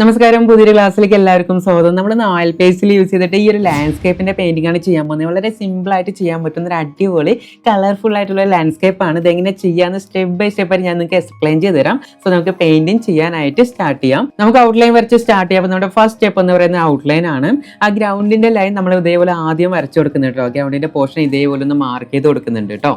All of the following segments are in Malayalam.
നമസ്കാരം പുതിയൊരു ക്ലാസ്സിലേക്ക് എല്ലാവർക്കും സ്വാഗതം. നമ്മൾ നാല് പേസിൽ യൂസ് ചെയ്തിട്ട് ഈ ഒരു ലാൻഡ്സ്കേപ്പിന്റെ പെയിന്റിംഗ് ആണ് ചെയ്യാൻ പോകുന്നത്. വളരെ സിമ്പിൾ ആയിട്ട് ചെയ്യാൻ പറ്റുന്ന ഒരു അടിപൊളി കളർഫുൾ ആയിട്ടുള്ള ലാൻഡ്സ്കേപ്പ് ആണ്. ഇതെങ്ങനെ ചെയ്യാന്ന് സ്റ്റെപ്പ് ബൈ സ്റ്റെപ്പ് ആയിട്ട് ഞാൻ നിങ്ങൾക്ക് എക്സ്പ്ലെയിൻ ചെയ്ത് തരാം. സോ നമുക്ക് പെയിന്റിംഗ് ചെയ്യാനായിട്ട് സ്റ്റാർട്ട് ചെയ്യാം. നമുക്ക് ഔട്ട്ലൈൻ വരച്ച് സ്റ്റാർട്ട് ചെയ്യാം. നമ്മുടെ ഫസ്റ്റ് സ്റ്റെപ്പ് എന്ന് പറയുന്ന ഔട്ട്ലൈൻ ആണ്. ആ ഗ്രൗണ്ടിന്റെ ലൈൻ നമ്മൾ ഇതേപോലെ ആദ്യം വരച്ചു കൊടുക്കുന്നുണ്ട് കേട്ടോ ഗ്രൗണ്ടിന്റെ പോർഷൻ ഇതേപോലെ ഒന്ന് മാർക്ക് ചെയ്ത് കൊടുക്കുന്നുണ്ട് കേട്ടോ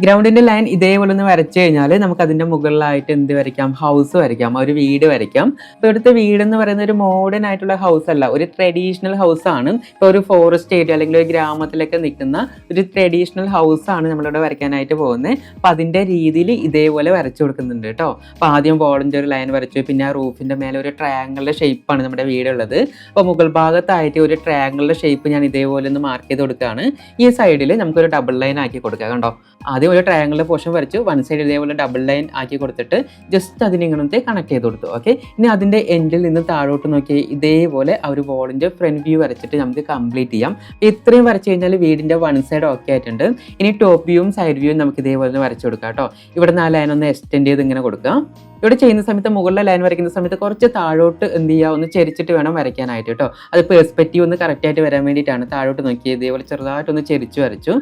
ഗ്രൗണ്ടിന്റെ ലൈൻ ഇതേപോലെ ഒന്ന് വരച്ചു കഴിഞ്ഞാൽ നമുക്ക് അതിന്റെ മുകളിലായിട്ട് എന്ത് വരയ്ക്കാം? ഹൗസ് വരയ്ക്കാം. ഒരു വീട് വരയ്ക്കാം. ഇപ്പോൾ ഇവിടുത്തെ വീട് എന്ന് പറയുന്ന ഒരു മോഡേൺ ആയിട്ടുള്ള ഹൗസ് അല്ല. ഒരു ട്രഡീഷണൽ ഹൗസ് ആണ്. ഇപ്പോൾ ഒരു ഫോറസ്റ്റ് ഏരിയ അല്ലെങ്കിൽ ഒരു ഗ്രാമത്തിലൊക്കെ നിൽക്കുന്ന ഒരു ട്രഡീഷണൽ ഹൗസ് ആണ് നമ്മളിവിടെ വരയ്ക്കാനായിട്ട് പോകുന്നത്. അപ്പോൾ അതിന്റെ രീതിയിൽ ഇതേപോലെ വരച്ചു കൊടുക്കുന്നുണ്ട് കേട്ടോ. അപ്പോൾ ആദ്യം ബോളിന്റെ ഒരു ലൈൻ വരച്ചു. പിന്നെ ആ റൂഫിന്റെ മേലെ ഒരു ട്രയാങ്കിളിന്റെ ഷേപ്പാണ് നമ്മുടെ വീടുള്ളത്. അപ്പോൾ മുകൾ ഭാഗത്തായിട്ട് ഒരു ട്രയാങ്കിളിന്റെ ഷേപ്പ് ഞാൻ ഇതേപോലെ ഒന്ന് മാർക്ക് ചെയ്ത് കൊടുക്കുകയാണ്. ഈ സൈഡിൽ നമുക്കൊരു ഡബിൾ ലൈൻ ആക്കി കൊടുക്കുക കണ്ടോ? ആദ്യം ഒരു ട്രയാങ്കിളിന്റെ പോർഷൻ വരച്ചു. വൺ സൈഡ് ഇതേപോലെ ഡബിൾ ലൈൻ ആക്കി കൊടുത്തിട്ട് ജസ്റ്റ് അതിനെ ഇങ്ങനത്തെ കണക്ട് ചെയ്ത് കൊടുത്തു. ഓക്കെ ഇനി അതിന്റെ എൻഡിൽ നിന്ന് താഴോട്ട് നോക്കി ഇതേപോലെ ആ ഒരു വോളിന്റെ ഫ്രണ്ട് വ്യൂ വരച്ചിട്ട് നമുക്ക് കംപ്ലീറ്റ് ചെയ്യാം. ഇത്രയും വരച്ചു കഴിഞ്ഞാൽ വീടിന്റെ വൺ സൈഡ് ഓക്കെ ആയിട്ടുണ്ട്. ഇനി ടോപ്പ് വ്യൂവും സൈഡ് വ്യൂവും നമുക്ക് ഇതേപോലെ വരച്ച് കൊടുക്കാം കേട്ടോ. ഇവിടെ ലൈൻ ഒന്ന് എക്സ്റ്റെൻഡ് ചെയ്ത് ഇങ്ങനെ കൊടുക്കാം. ഇവിടെ ചെയ്യുന്ന സമയത്ത് മുകളിലെ ലൈൻ വരയ്ക്കുന്ന സമയത്ത് കുറച്ച് താഴോട്ട് എന്ത് ചെയ്യുക? ഒന്ന് ചെരിച്ചിട്ട് വേണം വരയ്ക്കാനായിട്ട് കേട്ടോ. അത് പെർസ്പെക്റ്റീവ് ഒന്ന് കറക്റ്റായിട്ട് വരാൻ വേണ്ടിയിട്ടാണ് താഴോട്ട് നോക്കി ഇതേപോലെ ചെറുതായിട്ട് ഒന്ന് ചെരിച്ച് വരച്ചു.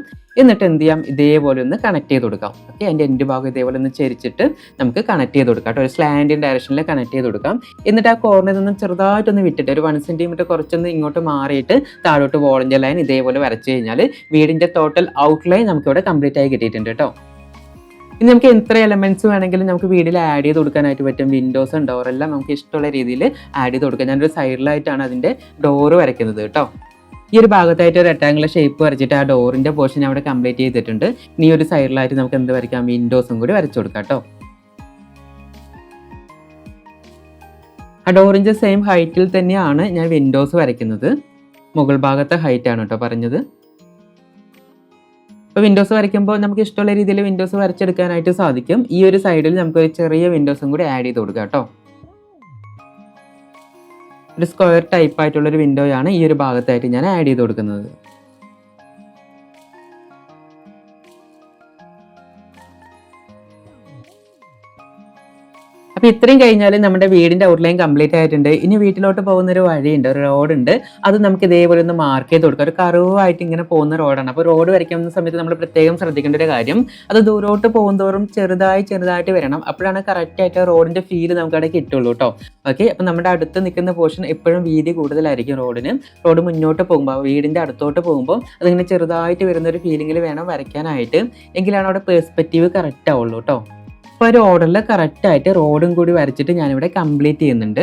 എന്നിട്ട് എന്ത് ചെയ്യാം? ഇതേപോലെ ഒന്ന് കണക്ട് ചെയ്ത് കൊടുക്കാം. ഓക്കെ അതിന്റെ എന്റെ ഭാഗം ഇതേപോലെ ഒന്ന് ചെരിച്ചിട്ട് നമുക്ക് കണക്ട് ചെയ്ത് കൊടുക്കാം കേട്ടോ. ഒരു സ്ലാൻഡിൻ ഡയറക്ഷനിൽ കണക്ട് ചെയ്ത് കൊടുക്കാം. എന്നിട്ട് ആ കോർണറിൽ നിന്ന് ചെറുതായിട്ടൊന്ന് വിട്ടിട്ട് ഒരു വൺ സെന്റിമീറ്റർ കുറച്ചൊന്ന് ഇങ്ങോട്ട് മാറിയിട്ട് താഴോട്ട് വോളിന്റെ ലൈൻ ഇതേപോലെ വരച്ചു കഴിഞ്ഞാൽ വീടിന്റെ ടോട്ടൽ ഔട്ട്ലൈൻ നമുക്കിവിടെ കംപ്ലീറ്റ് ആയി കിട്ടിയിട്ടുണ്ട് കേട്ടോ. ഇനി നമുക്ക് എത്ര എലമെന്റ്സ് വേണമെങ്കിലും നമുക്ക് വീട്ടിൽ ആഡ് ചെയ്ത് കൊടുക്കാനായിട്ട് പറ്റും. വിൻഡോസ് ഡോറെല്ലാം നമുക്ക് ഇഷ്ടമുള്ള രീതിയിൽ ആഡ് ചെയ്ത് കൊടുക്കാം. ഞാനൊരു സൈഡിലായിട്ടാണ് അതിന്റെ ഡോറ് വരയ്ക്കുന്നത് കേട്ടോ. ഈ ഒരു ഭാഗത്തായിട്ട് ഒരു റെക്ടാങ്കുലർ ഷേപ്പ് വരച്ചിട്ട് ആ ഡോറിന്റെ പോർഷൻ അവിടെ കംപ്ലീറ്റ് ചെയ്തിട്ടുണ്ട്. ഇനി ഒരു സൈഡിലായിട്ട് നമുക്ക് എന്ത് വരയ്ക്കാം? വിൻഡോസും കൂടി വരച്ചു കൊടുക്കാം കേട്ടോ. ആ ഡോറിന്റെ സെയിം ഹൈറ്റിൽ തന്നെയാണ് ഞാൻ വിൻഡോസ് വരയ്ക്കുന്നത്. മുകൾ ഭാഗത്തെ ഹൈറ്റ് ആണ് കേട്ടോ പറഞ്ഞത്. ഇപ്പോൾ വിൻഡോസ് വരയ്ക്കുമ്പോൾ നമുക്ക് ഇഷ്ടമുള്ള രീതിയിൽ വിൻഡോസ് വരച്ചെടുക്കാനായിട്ട് സാധിക്കും. ഈ ഒരു സൈഡിൽ നമുക്ക് ഒരു ചെറിയ വിൻഡോസും കൂടി ആഡ് ചെയ്ത് കൊടുക്കാം കേട്ടോ. ഒരു സ്ക്വയർ ടൈപ്പ് ആയിട്ടുള്ള ഒരു വിൻഡോയാണ് ഈ ഒരു ഭാഗത്തായിട്ട് ഞാൻ ആഡ് ചെയ്ത് കൊടുക്കുന്നത്. അപ്പോൾ ഇത്രയും കഴിഞ്ഞാൽ നമ്മുടെ വീടിന്റെ ഔട്ട്ലൈൻ കംപ്ലീറ്റ് ആയിട്ടുണ്ട്. ഇനി വീട്ടിലോട്ട് പോകുന്ന ഒരു വഴിയുണ്ട് ഒരു റോഡുണ്ട് അത് നമുക്ക് ഇതേപോലെ ഒന്ന് മാർക്ക് ചെയ്ത് കൊടുക്കാം. ഒരു കറുവായിട്ട് ഇങ്ങനെ പോകുന്ന റോഡാണ് അപ്പോൾ റോഡ് വരയ്ക്കുന്ന സമയത്ത് നമ്മൾ പ്രത്യേകം ശ്രദ്ധിക്കേണ്ട ഒരു കാര്യം അത് ദൂരോട്ട് പോകുന്നതോറും ചെറുതായി ചെറുതായിട്ട് വരണം. അപ്പോഴാണ് കറക്റ്റ് ആയിട്ട് റോഡിന്റെ ഫീൽ നമുക്ക് അവിടെ കിട്ടുള്ളൂ കേട്ടോ ഓക്കെ അപ്പോൾ നമ്മുടെ അടുത്ത് നിൽക്കുന്ന പോർഷൻ എപ്പോഴും വീതി കൂടുതലായിരിക്കും റോഡിന് റോഡ് മുന്നോട്ട് പോകുമ്പോൾ വീടിന്റെ അടുത്തോട്ട് പോകുമ്പോൾ അതിങ്ങനെ ചെറുതായിട്ട് വരുന്ന ഒരു ഫീലിംഗിൽ വേണം വരയ്ക്കാനായിട്ട്. എങ്കിലാണ് അവിടെ പേഴ്സ്പെക്റ്റീവ് കറക്റ്റ് ആവുള്ളൂ കേട്ടോ അപ്പോൾ ഒരു ഓർഡറിൽ കറക്റ്റായിട്ട് റോഡും കൂടി വരച്ചിട്ട് ഞാനിവിടെ കംപ്ലീറ്റ് ചെയ്യുന്നുണ്ട്.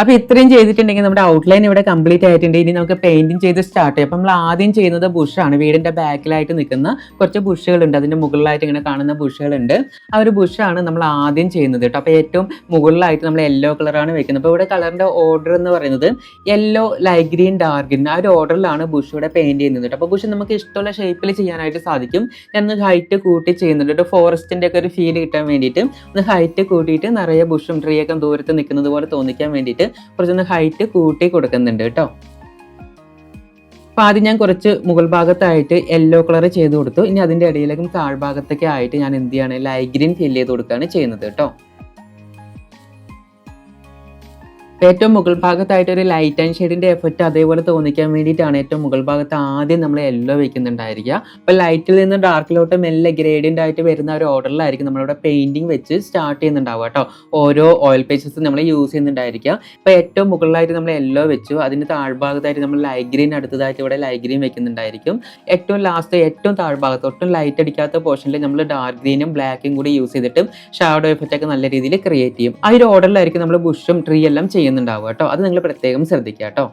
അപ്പോൾ ഇത്രയും ചെയ്തിട്ടുണ്ടെങ്കിൽ നമ്മുടെ ഔട്ട്ലൈൻ ഇവിടെ കംപ്ലീറ്റ് ആയിട്ടുണ്ട്. ഇനി നമുക്ക് പെയിന്റിങ് ചെയ്ത് സ്റ്റാർട്ട് ചെയ്യാം. അപ്പം നമ്മൾ ആദ്യം ചെയ്യുന്നത് ബുഷാണ് വീടിന്റെ ബാക്കിലായിട്ട് നിൽക്കുന്ന കുറച്ച് ബുഷുകളുണ്ട് അതിന്റെ മുകളിലായിട്ട് ഇങ്ങനെ കാണുന്ന ബുഷുകളുണ്ട് ആ ഒരു ബുഷാണ് നമ്മൾ ആദ്യം ചെയ്യുന്നത് കേട്ടോ. അപ്പോൾ ഏറ്റവും മുകളിലായിട്ട് നമ്മൾ യെല്ലോ കളറാണ് വെക്കുന്നത്. അപ്പോൾ ഇവിടെ കളറിന്റെ ഓർഡർ എന്ന് പറയുന്നത് yellow light green dark green ആ ഒരു ഓർഡറിലാണ് ബുഷ് ഇവിടെ ചെയ്യുന്നത് കേട്ടോ. അപ്പോൾ ബുഷ് നമുക്ക് ഇഷ്ടമുള്ള ഷേപ്പിൽ ചെയ്യാനായിട്ട് സാധിക്കും. ഞാൻ ഹൈറ്റ് കൂട്ടി ചെയ്യുന്നുണ്ട് ഒരു ഫോറസ്റ്റിന്റെ ഒക്കെ ഒരു ഫീൽ കിട്ടാൻ വേണ്ടിയിട്ട്. ഒന്ന് ഹൈറ്റ് കൂട്ടിയിട്ട് നിറയെ ബുഷും ട്രീയൊക്കെ ദൂരത്ത് നിൽക്കുന്നത് പോലെ തോന്നിക്കാൻ വേണ്ടിയിട്ട് കുറച്ചൊന്ന് ഹൈറ്റ് കൂട്ടി കൊടുക്കുന്നുണ്ട് കേട്ടോ. അപ്പോൾ ആദ്യം ഞാൻ കുറച്ച് മുകൾ ഭാഗത്തായിട്ട് യെല്ലോ കളർ ചെയ്ത് കൊടുത്തു. ഇനി അതിന്റെ ഇടയിലേക്കും താഴ്ഭാഗത്തൊക്കെ ആയിട്ട് ഞാൻ എന്ത് ചെയ്യാണ് ലൈറ്റ് ഗ്രീൻ ഫിൽ ചെയ്ത് കൊടുക്കുകയാണ് ചെയ്യുന്നത് കേട്ടോ. ഏറ്റവും മുകൾ ഭാഗത്തായിട്ട് ഒരു ലൈറ്റ് ആൻഡ് ഷെയ്ഡിന്റെ എഫക്റ്റ് അതേപോലെ തോന്നിക്കാൻ വേണ്ടിയിട്ടാണ് ഏറ്റവും മുകൾ ഭാഗത്ത് ആദ്യം നമ്മൾ യെല്ലോ വെക്കുന്നുണ്ടായിരിക്കുക. അപ്പോൾ ലൈറ്റിൽ നിന്ന് ഡാർക്കിലോട്ട് മെല്ലെ ഗ്രേഡിയന്റ് ആയിട്ട് വരുന്ന ഒരു ഓർഡറിലായിരിക്കും നമ്മളിവിടെ പെയിന്റിങ് വെച്ച് സ്റ്റാർട്ട് ചെയ്യുന്നുണ്ടാവുക കേട്ടോ. ഓരോ ഓയിൽ പേജസ് നമ്മൾ യൂസ് ചെയ്യുന്നുണ്ടായിരിക്കുക. അപ്പോൾ ഏറ്റവും മുകളിലായിട്ട് നമ്മൾ യെല്ലോ വെച്ചു. അതിന്റെ താഴ്ഭാഗത്തായിട്ട് നമ്മൾ ലൈറ്റ് ഗ്രീൻ അടുത്തതായിട്ട് ഇവിടെ ലൈറ്റ് ഗ്രീൻ വെക്കുന്നുണ്ടായിരിക്കും. ഏറ്റവും ലാസ്റ്റ് ഏറ്റവും താഴ്ഭാഗത്ത് ഒട്ടും ലൈറ്റ് അടിക്കാത്ത പോർഷനിൽ നമ്മൾ ഡാർക്ക് ഗ്രീനും ബ്ലാക്കും കൂടി യൂസ് ചെയ്തിട്ട് ഷാഡോ എഫക്റ്റ് ഒക്കെ നല്ല രീതിയിൽ ക്രിയേറ്റ് ചെയ്യും. ആ ഒരു ഓർഡറിലായിരിക്കും നമ്മൾ ബുഷും ട്രീ എല്ലാം ചെയ്യുന്നുണ്ടാവുക കേട്ടോ. അത് നിങ്ങൾ പ്രത്യേകം ശ്രദ്ധിക്കുക കേട്ടോ.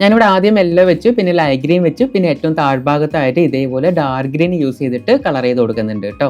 ഞാനിവിടെ ആദ്യം യെല്ലോ വെച്ചു പിന്നെ ലൈറ്റ് ഗ്രീൻ വെച്ചു പിന്നെ ഏറ്റവും താഴ്ഭാഗത്തായിട്ട് ഇതേപോലെ ഡാർക്ക് ഗ്രീൻ യൂസ് ചെയ്തിട്ട് കളർ ചെയ്ത് കൊടുക്കുന്നുണ്ട് കേട്ടോ.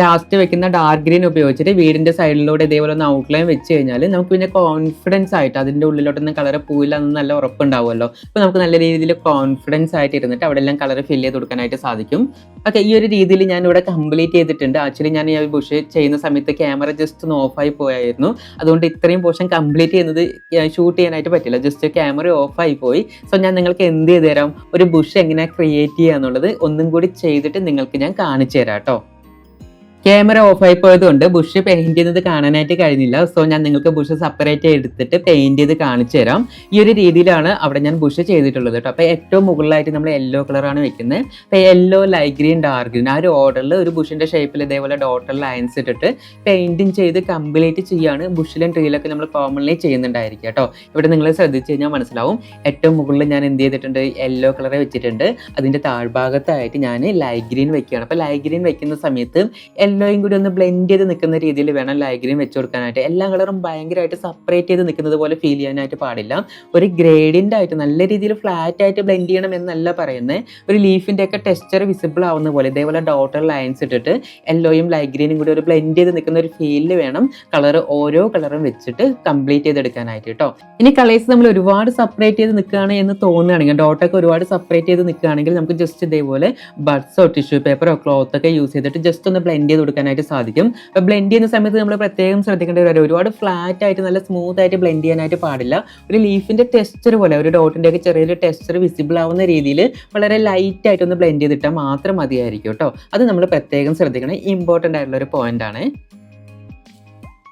ലാസ്റ്റ് വെക്കുന്ന ഡാർക്ക് ഗ്രീൻ ഉപയോഗിച്ചിട്ട് വീടിന്റെ സൈഡിലൂടെ ഇതേപോലെ ഒന്ന് ഔട്ട്ലൈൻ വെച്ച് കഴിഞ്ഞാൽ നമുക്ക് പിന്നെ കോൺഫിഡൻസ് ആയിട്ട് അതിന്റെ ഉള്ളിലോട്ടൊന്നും കളർ പോയില്ല എന്ന് നല്ല ഉറപ്പുണ്ടാവുമല്ലോ. അപ്പോൾ നമുക്ക് നല്ല രീതിയിൽ കോൺഫിഡൻസ് ആയിട്ട് ഇരുന്നിട്ട് അവിടെ എല്ലാം കളർ ഫില്ല് ചെയ്ത് കൊടുക്കാനായിട്ട് സാധിക്കും. ഓക്കെ ഈ ഒരു രീതിയിൽ ഞാൻ ഇവിടെ കംപ്ലീറ്റ് ചെയ്തിട്ടുണ്ട്. ആക്ച്വലി ഞാൻ ഈ ബുഷ് ചെയ്യുന്ന സമയത്ത് ക്യാമറ ജസ്റ്റ് ഒന്ന് ഓഫായി പോയായിരുന്നു. അതുകൊണ്ട് ഇത്രയും പോർഷൻ കംപ്ലീറ്റ് ചെയ്യുന്നത് ഷൂട്ട് ചെയ്യാനായിട്ട് പറ്റില്ല. ജസ്റ്റ് ക്യാമറ ഓഫായി പോയി. സോ ഞാൻ നിങ്ങൾക്ക് എന്ത് ചെയ്ത് തരാം ഒരു ബുഷ് എങ്ങനെ ക്രിയേറ്റ് ചെയ്യുക എന്നുള്ളത് ഒന്നും കൂടി ചെയ്തിട്ട് നിങ്ങൾക്ക് ഞാൻ കാണിച്ചു തരാം കേട്ടോ. ക്യാമറ ഓഫ് ആയി പോയതുകൊണ്ട് ബുഷ് പെയിന്റ് ചെയ്യുന്നത് കാണാനായിട്ട് കഴിഞ്ഞില്ല. സോ ഞാൻ നിങ്ങൾക്ക് ബുഷ് സെപ്പറേറ്റ് എടുത്തിട്ട് പെയിന്റ് ചെയ്ത് കാണിച്ചു തരാം. ഈ ഒരു രീതിയിലാണ് അവിടെ ഞാൻ ബുഷ് ചെയ്തിട്ടുള്ളത് കേട്ടോ. അപ്പോൾ ഏറ്റവും മുകളിലായിട്ട് നമ്മൾ യെല്ലോ കളറാണ് വെക്കുന്നത്. അപ്പോൾ yellow light green dark green ആ ഒരു ഓർഡറിൽ ഒരു ബുഷിന്റെ ഷേപ്പിൽ ഇതേപോലെ ഡോട്ടർ ലൈൻസ് ഇട്ടിട്ട് പെയിന്റിങ് ചെയ്ത് കംപ്ലീറ്റ് ചെയ്യാണ് ബുഷിലും ട്രീലൊക്കെ നമ്മൾ കോമൺലി ചെയ്യുന്നുണ്ടായിരിക്കും കേട്ടോ. ഇവിടെ നിങ്ങൾ ശ്രദ്ധിച്ചു കഴിഞ്ഞാൽ മനസ്സിലാവും. ഏറ്റവും മുകളിൽ ഞാൻ എന്ത് ചെയ്തിട്ടുണ്ട്? യെല്ലോ കളർ വെച്ചിട്ടുണ്ട്. അതിന്റെ താഴ്ഭാഗത്തായിട്ട് ഞാൻ ലൈറ്റ് ഗ്രീൻ വെക്കുകയാണ്. അപ്പോൾ ലൈറ്റ് ഗ്രീൻ വെക്കുന്ന സമയത്ത് എല്ലോയും കൂടി ഒന്ന് ബ്ലെൻഡ് ചെയ്ത് നിൽക്കുന്ന രീതിയിൽ വേണം ലൈഗ്രീൻ ഗ്രീൻ വെച്ച് കൊടുക്കാനായിട്ട്. എല്ലാ കളറും ഭയങ്കരമായിട്ട് സെപ്പറേറ്റ് ചെയ്ത് നിൽക്കുന്നത് പോലെ ഫീൽ ചെയ്യാനായിട്ട് പാടില്ല. ഒരു ഗ്രേഡിന്റെ ആയിട്ട് നല്ല രീതിയിൽ ഫ്ലാറ്റ് ആയിട്ട് ബ്ലെൻഡ് ചെയ്യണം എന്നല്ല പറയുന്നത് ഒരു ലീഫിന്റെ ഒക്കെ ടെക്സ്ചർ വിസിബിൾ ആവുന്ന പോലെ ഇതേപോലെ ഡോട്ടർ ലൈൻസ് ഇട്ടിട്ട് യെല്ലോയും ലൈറ്റ് ഗ്രീനും കൂടി ഒരു ബ്ലെൻഡ് ചെയ്ത് നിൽക്കുന്ന ഒരു ഫീലിൽ വേണം കളർ ഓരോ കളറും വെച്ചിട്ട് കംപ്ലീറ്റ് ചെയ്തെടുക്കാനായിട്ട് കേട്ടോ ഇനി കളേഴ്സ് നമ്മൾ ഒരുപാട് സെപ്പറേറ്റ് ചെയ്ത് നിൽക്കുകയാണ് എന്ന് തോന്നുകയാണെങ്കിൽ ഡോട്ടൊക്കെ ഒരുപാട് സെപ്പറേറ്റ് ചെയ്ത് നിൽക്കുകയാണെങ്കിൽ നമുക്ക് ജസ്റ്റ് ഇതേപോലെ ബഡ്സോ ടിഷ്യൂ പേപ്പറോ ക്ലോത്ത് ഒക്കെ യൂസ് ചെയ്തിട്ട് ജസ്റ്റ് ഒന്ന് ബ്ലെൻഡ് ചെയ്ത് കൊടുക്കാനായിട്ട് സാധിക്കും. അപ്പോൾ ബ്ലെൻഡ് ചെയ്യുന്ന സമയത്ത് നമ്മൾ പ്രത്യേകം ശ്രദ്ധിക്കേണ്ട ഒരു കാര്യം ഒരുപാട് ഫ്ലാറ്റ് ആയിട്ട് നല്ല സ്മൂത്ത് ആയിട്ട് ബ്ലെൻഡ് ചെയ്യാനായിട്ട് പാടില്ല. ഒരു ലീഫിന്റെ ടെക്സ്ചർ പോലെ ഒരു ഡോട്ടിന്റെ ഒക്കെ ചെറിയൊരു ടെക്സ്ചർ വിസിബിൾ ആവുന്ന രീതിയിൽ വളരെ ലൈറ്റ് ആയിട്ട് ഒന്ന് ബ്ലെൻഡ് ചെയ്തിട്ടാൽ മാത്രം മതിയായിരിക്കും കേട്ടോ. അത് നമ്മൾ പ്രത്യേകം ശ്രദ്ധിക്കണം. ഇമ്പോർട്ടന്റ് ആയിട്ടുള്ള ഒരു പോയിന്റ് ആണ്.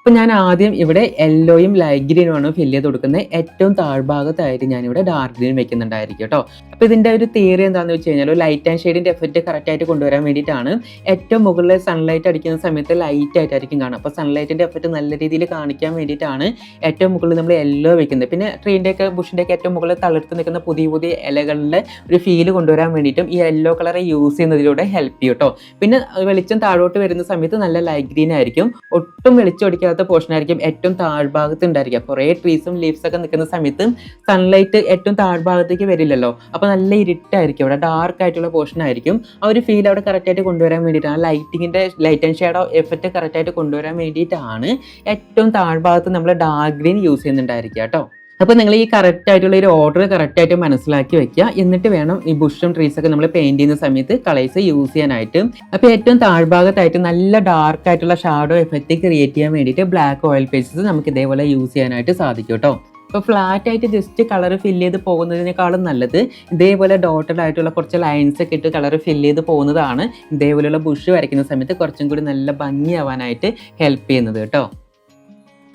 അപ്പോൾ ഞാൻ ആദ്യം ഇവിടെ യെല്ലോയും ലൈറ്റ് ഗ്രീനുമാണ് ഫില്ല് ചെയ്ത് കൊടുക്കുന്നത്. ഏറ്റവും താഴ്ഭാഗത്തായിട്ട് ഞാനിവിടെ ഡാർക്ക് ഗ്രീൻ വെക്കുന്നുണ്ടായിരിക്കും കേട്ടോ അപ്പോൾ ഇതിന്റെ ഒരു തിയറി എന്താണെന്ന് വെച്ച് കഴിഞ്ഞാൽ ലൈറ്റ് ആൻഡ് ഷെയ്ഡിന്റെ എഫക്റ്റ് കറക്റ്റായിട്ട് കൊണ്ടുവരാൻ വേണ്ടിയിട്ടാണ് ഏറ്റവും മുകളിലെ സൺലൈറ്റ് അടിക്കുന്ന സമയത്ത് ലൈറ്റ് ആയിട്ടായിരിക്കും കാണുക. അപ്പോൾ സൺലൈറ്റിന്റെ എഫക്റ്റ് നല്ല രീതിയിൽ കാണിക്കാൻ വേണ്ടിയിട്ടാണ് ഏറ്റവും മുകളിൽ നമ്മൾ യെല്ലോ വെക്കുന്നത്. പിന്നെ ട്രീന്റെയൊക്കെ ബുഷിന്റെയൊക്കെ ഏറ്റവും മുകളിൽ തളിർത്ത് നിൽക്കുന്ന പുതിയ പുതിയ ഇലകളുടെ ഒരു ഫീൽ കൊണ്ടുവരാൻ വേണ്ടിയിട്ടും ഈ യെല്ലോ കളർ യൂസ് ചെയ്യുന്നതിലൂടെ ഹെൽപ്പ് ചെയ്യും കേട്ടോ പിന്നെ വെളിച്ചം താഴോട്ട് വരുന്ന സമയത്ത് നല്ല ലൈറ്റ് ഗ്രീൻ ആയിരിക്കും. ഒട്ടും വെളിച്ചം അടിക്കാത്ത പോർഷൻ ആയിരിക്കും ഏറ്റവും താഴ്ഭാഗത്ത് ഉണ്ടായിരിക്കുക. കുറേ ട്രീസും ലീവ്സ് ഒക്കെ നിൽക്കുന്ന സമയത്ത് സൺലൈറ്റ് ഏറ്റവും താഴ്ഭാഗത്തേക്ക് വരില്ലല്ലോ. അപ്പോൾ നല്ല ഇരുട്ടായിരിക്കും. അവിടെ ഡാർക്ക് ആയിട്ടുള്ള പോർഷൻ ആയിരിക്കും. ആ ഒരു ഫീൽ അവിടെ കറക്റ്റായിട്ട് കൊണ്ടുവരാൻ വേണ്ടിയിട്ടാണ്. ലൈറ്റിങ്ങിന്റെ ലൈറ്റ് ആൻഡ് ഷേഡോ എഫക്റ്റ് കറക്റ്റായിട്ട് കൊണ്ടുവരാൻ വേണ്ടിയിട്ടാണ് ഏറ്റവും താഴ്ഭാഗത്ത് നമ്മൾ ഡാർക്ക് ഗ്രീൻ യൂസ് ചെയ്യുന്നുണ്ടായിരിക്കുക കേട്ടോ. അപ്പോൾ നിങ്ങൾ ഈ കറക്റ്റ് ആയിട്ടുള്ള ഒരു ഓർഡർ കറക്റ്റ് ആയിട്ട് മനസ്സിലാക്കി വെക്കുക. എന്നിട്ട് വേണം ഈ ബുഷും ട്രീസ് ഒക്കെ നമ്മൾ പെയിന്റ് ചെയ്യുന്ന സമയത്ത് കളേഴ്സ് യൂസ് ചെയ്യാനായിട്ട്. അപ്പോൾ ഏറ്റവും താഴ്ഭാഗത്തായിട്ട് നല്ല ഡാർക്ക് ആയിട്ടുള്ള ഷാഡോ എഫക്റ്റ് ക്രിയേറ്റ് ചെയ്യാൻ വേണ്ടിയിട്ട് ബ്ലാക്ക് ഓയിൽ പേസ്റ്റ്സ് നമുക്ക് ഇതേപോലെ യൂസ് ചെയ്യാനായിട്ട് സാധിക്കും കേട്ടോ. ഇപ്പോൾ ഫ്ലാറ്റ് ആയിട്ട് ജസ്റ്റ് കളർ ഫില്ല് ചെയ്ത് പോകുന്നതിനേക്കാളും നല്ലത് ഇതേപോലെ ഡോട്ടഡ് ആയിട്ടുള്ള കുറച്ച് ലൈൻസ് ഒക്കെ ഇട്ട് കളർ ഫില്ല് ചെയ്ത് പോകുന്നതാണ് ഇതേപോലെയുള്ള ബുഷ് വരയ്ക്കുന്ന സമയത്ത് കുറച്ചും കൂടി നല്ല ഭംഗിയാവാനായിട്ട് ഹെൽപ്പ് ചെയ്യുന്നത് കേട്ടോ.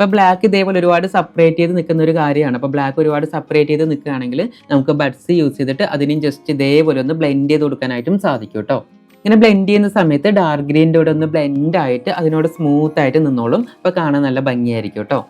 ഇപ്പോൾ ബ്ലാക്ക് ഇതേപോലെ ഒരുപാട് സെപ്പറേറ്റ് ചെയ്ത് നിൽക്കുന്ന ഒരു കാര്യമാണ്. അപ്പോൾ ബ്ലാക്ക് ഒരുപാട് സെപ്പറേറ്റ് ചെയ്ത് നിൽക്കുകയാണെങ്കിൽ നമുക്ക് ബഡ്സ് യൂസ് ചെയ്തിട്ട് അതിനും ജസ്റ്റ് ഇതേപോലെ ഒന്ന് ബ്ലെൻഡ് ചെയ്ത് കൊടുക്കാനായിട്ടും സാധിക്കും കേട്ടോ ഇങ്ങനെ ബ്ലെൻഡ് ചെയ്യുന്ന സമയത്ത് ഡാർക്ക് ഗ്രീന്റെ കൂടെ ഒന്ന് ബ്ലെൻഡ് ആയിട്ട് അതിനോട് സ്മൂത്ത് ആയിട്ട് നിന്നോളും. അപ്പോൾ കാണാൻ നല്ല ഭംഗിയായിരിക്കും കേട്ടോ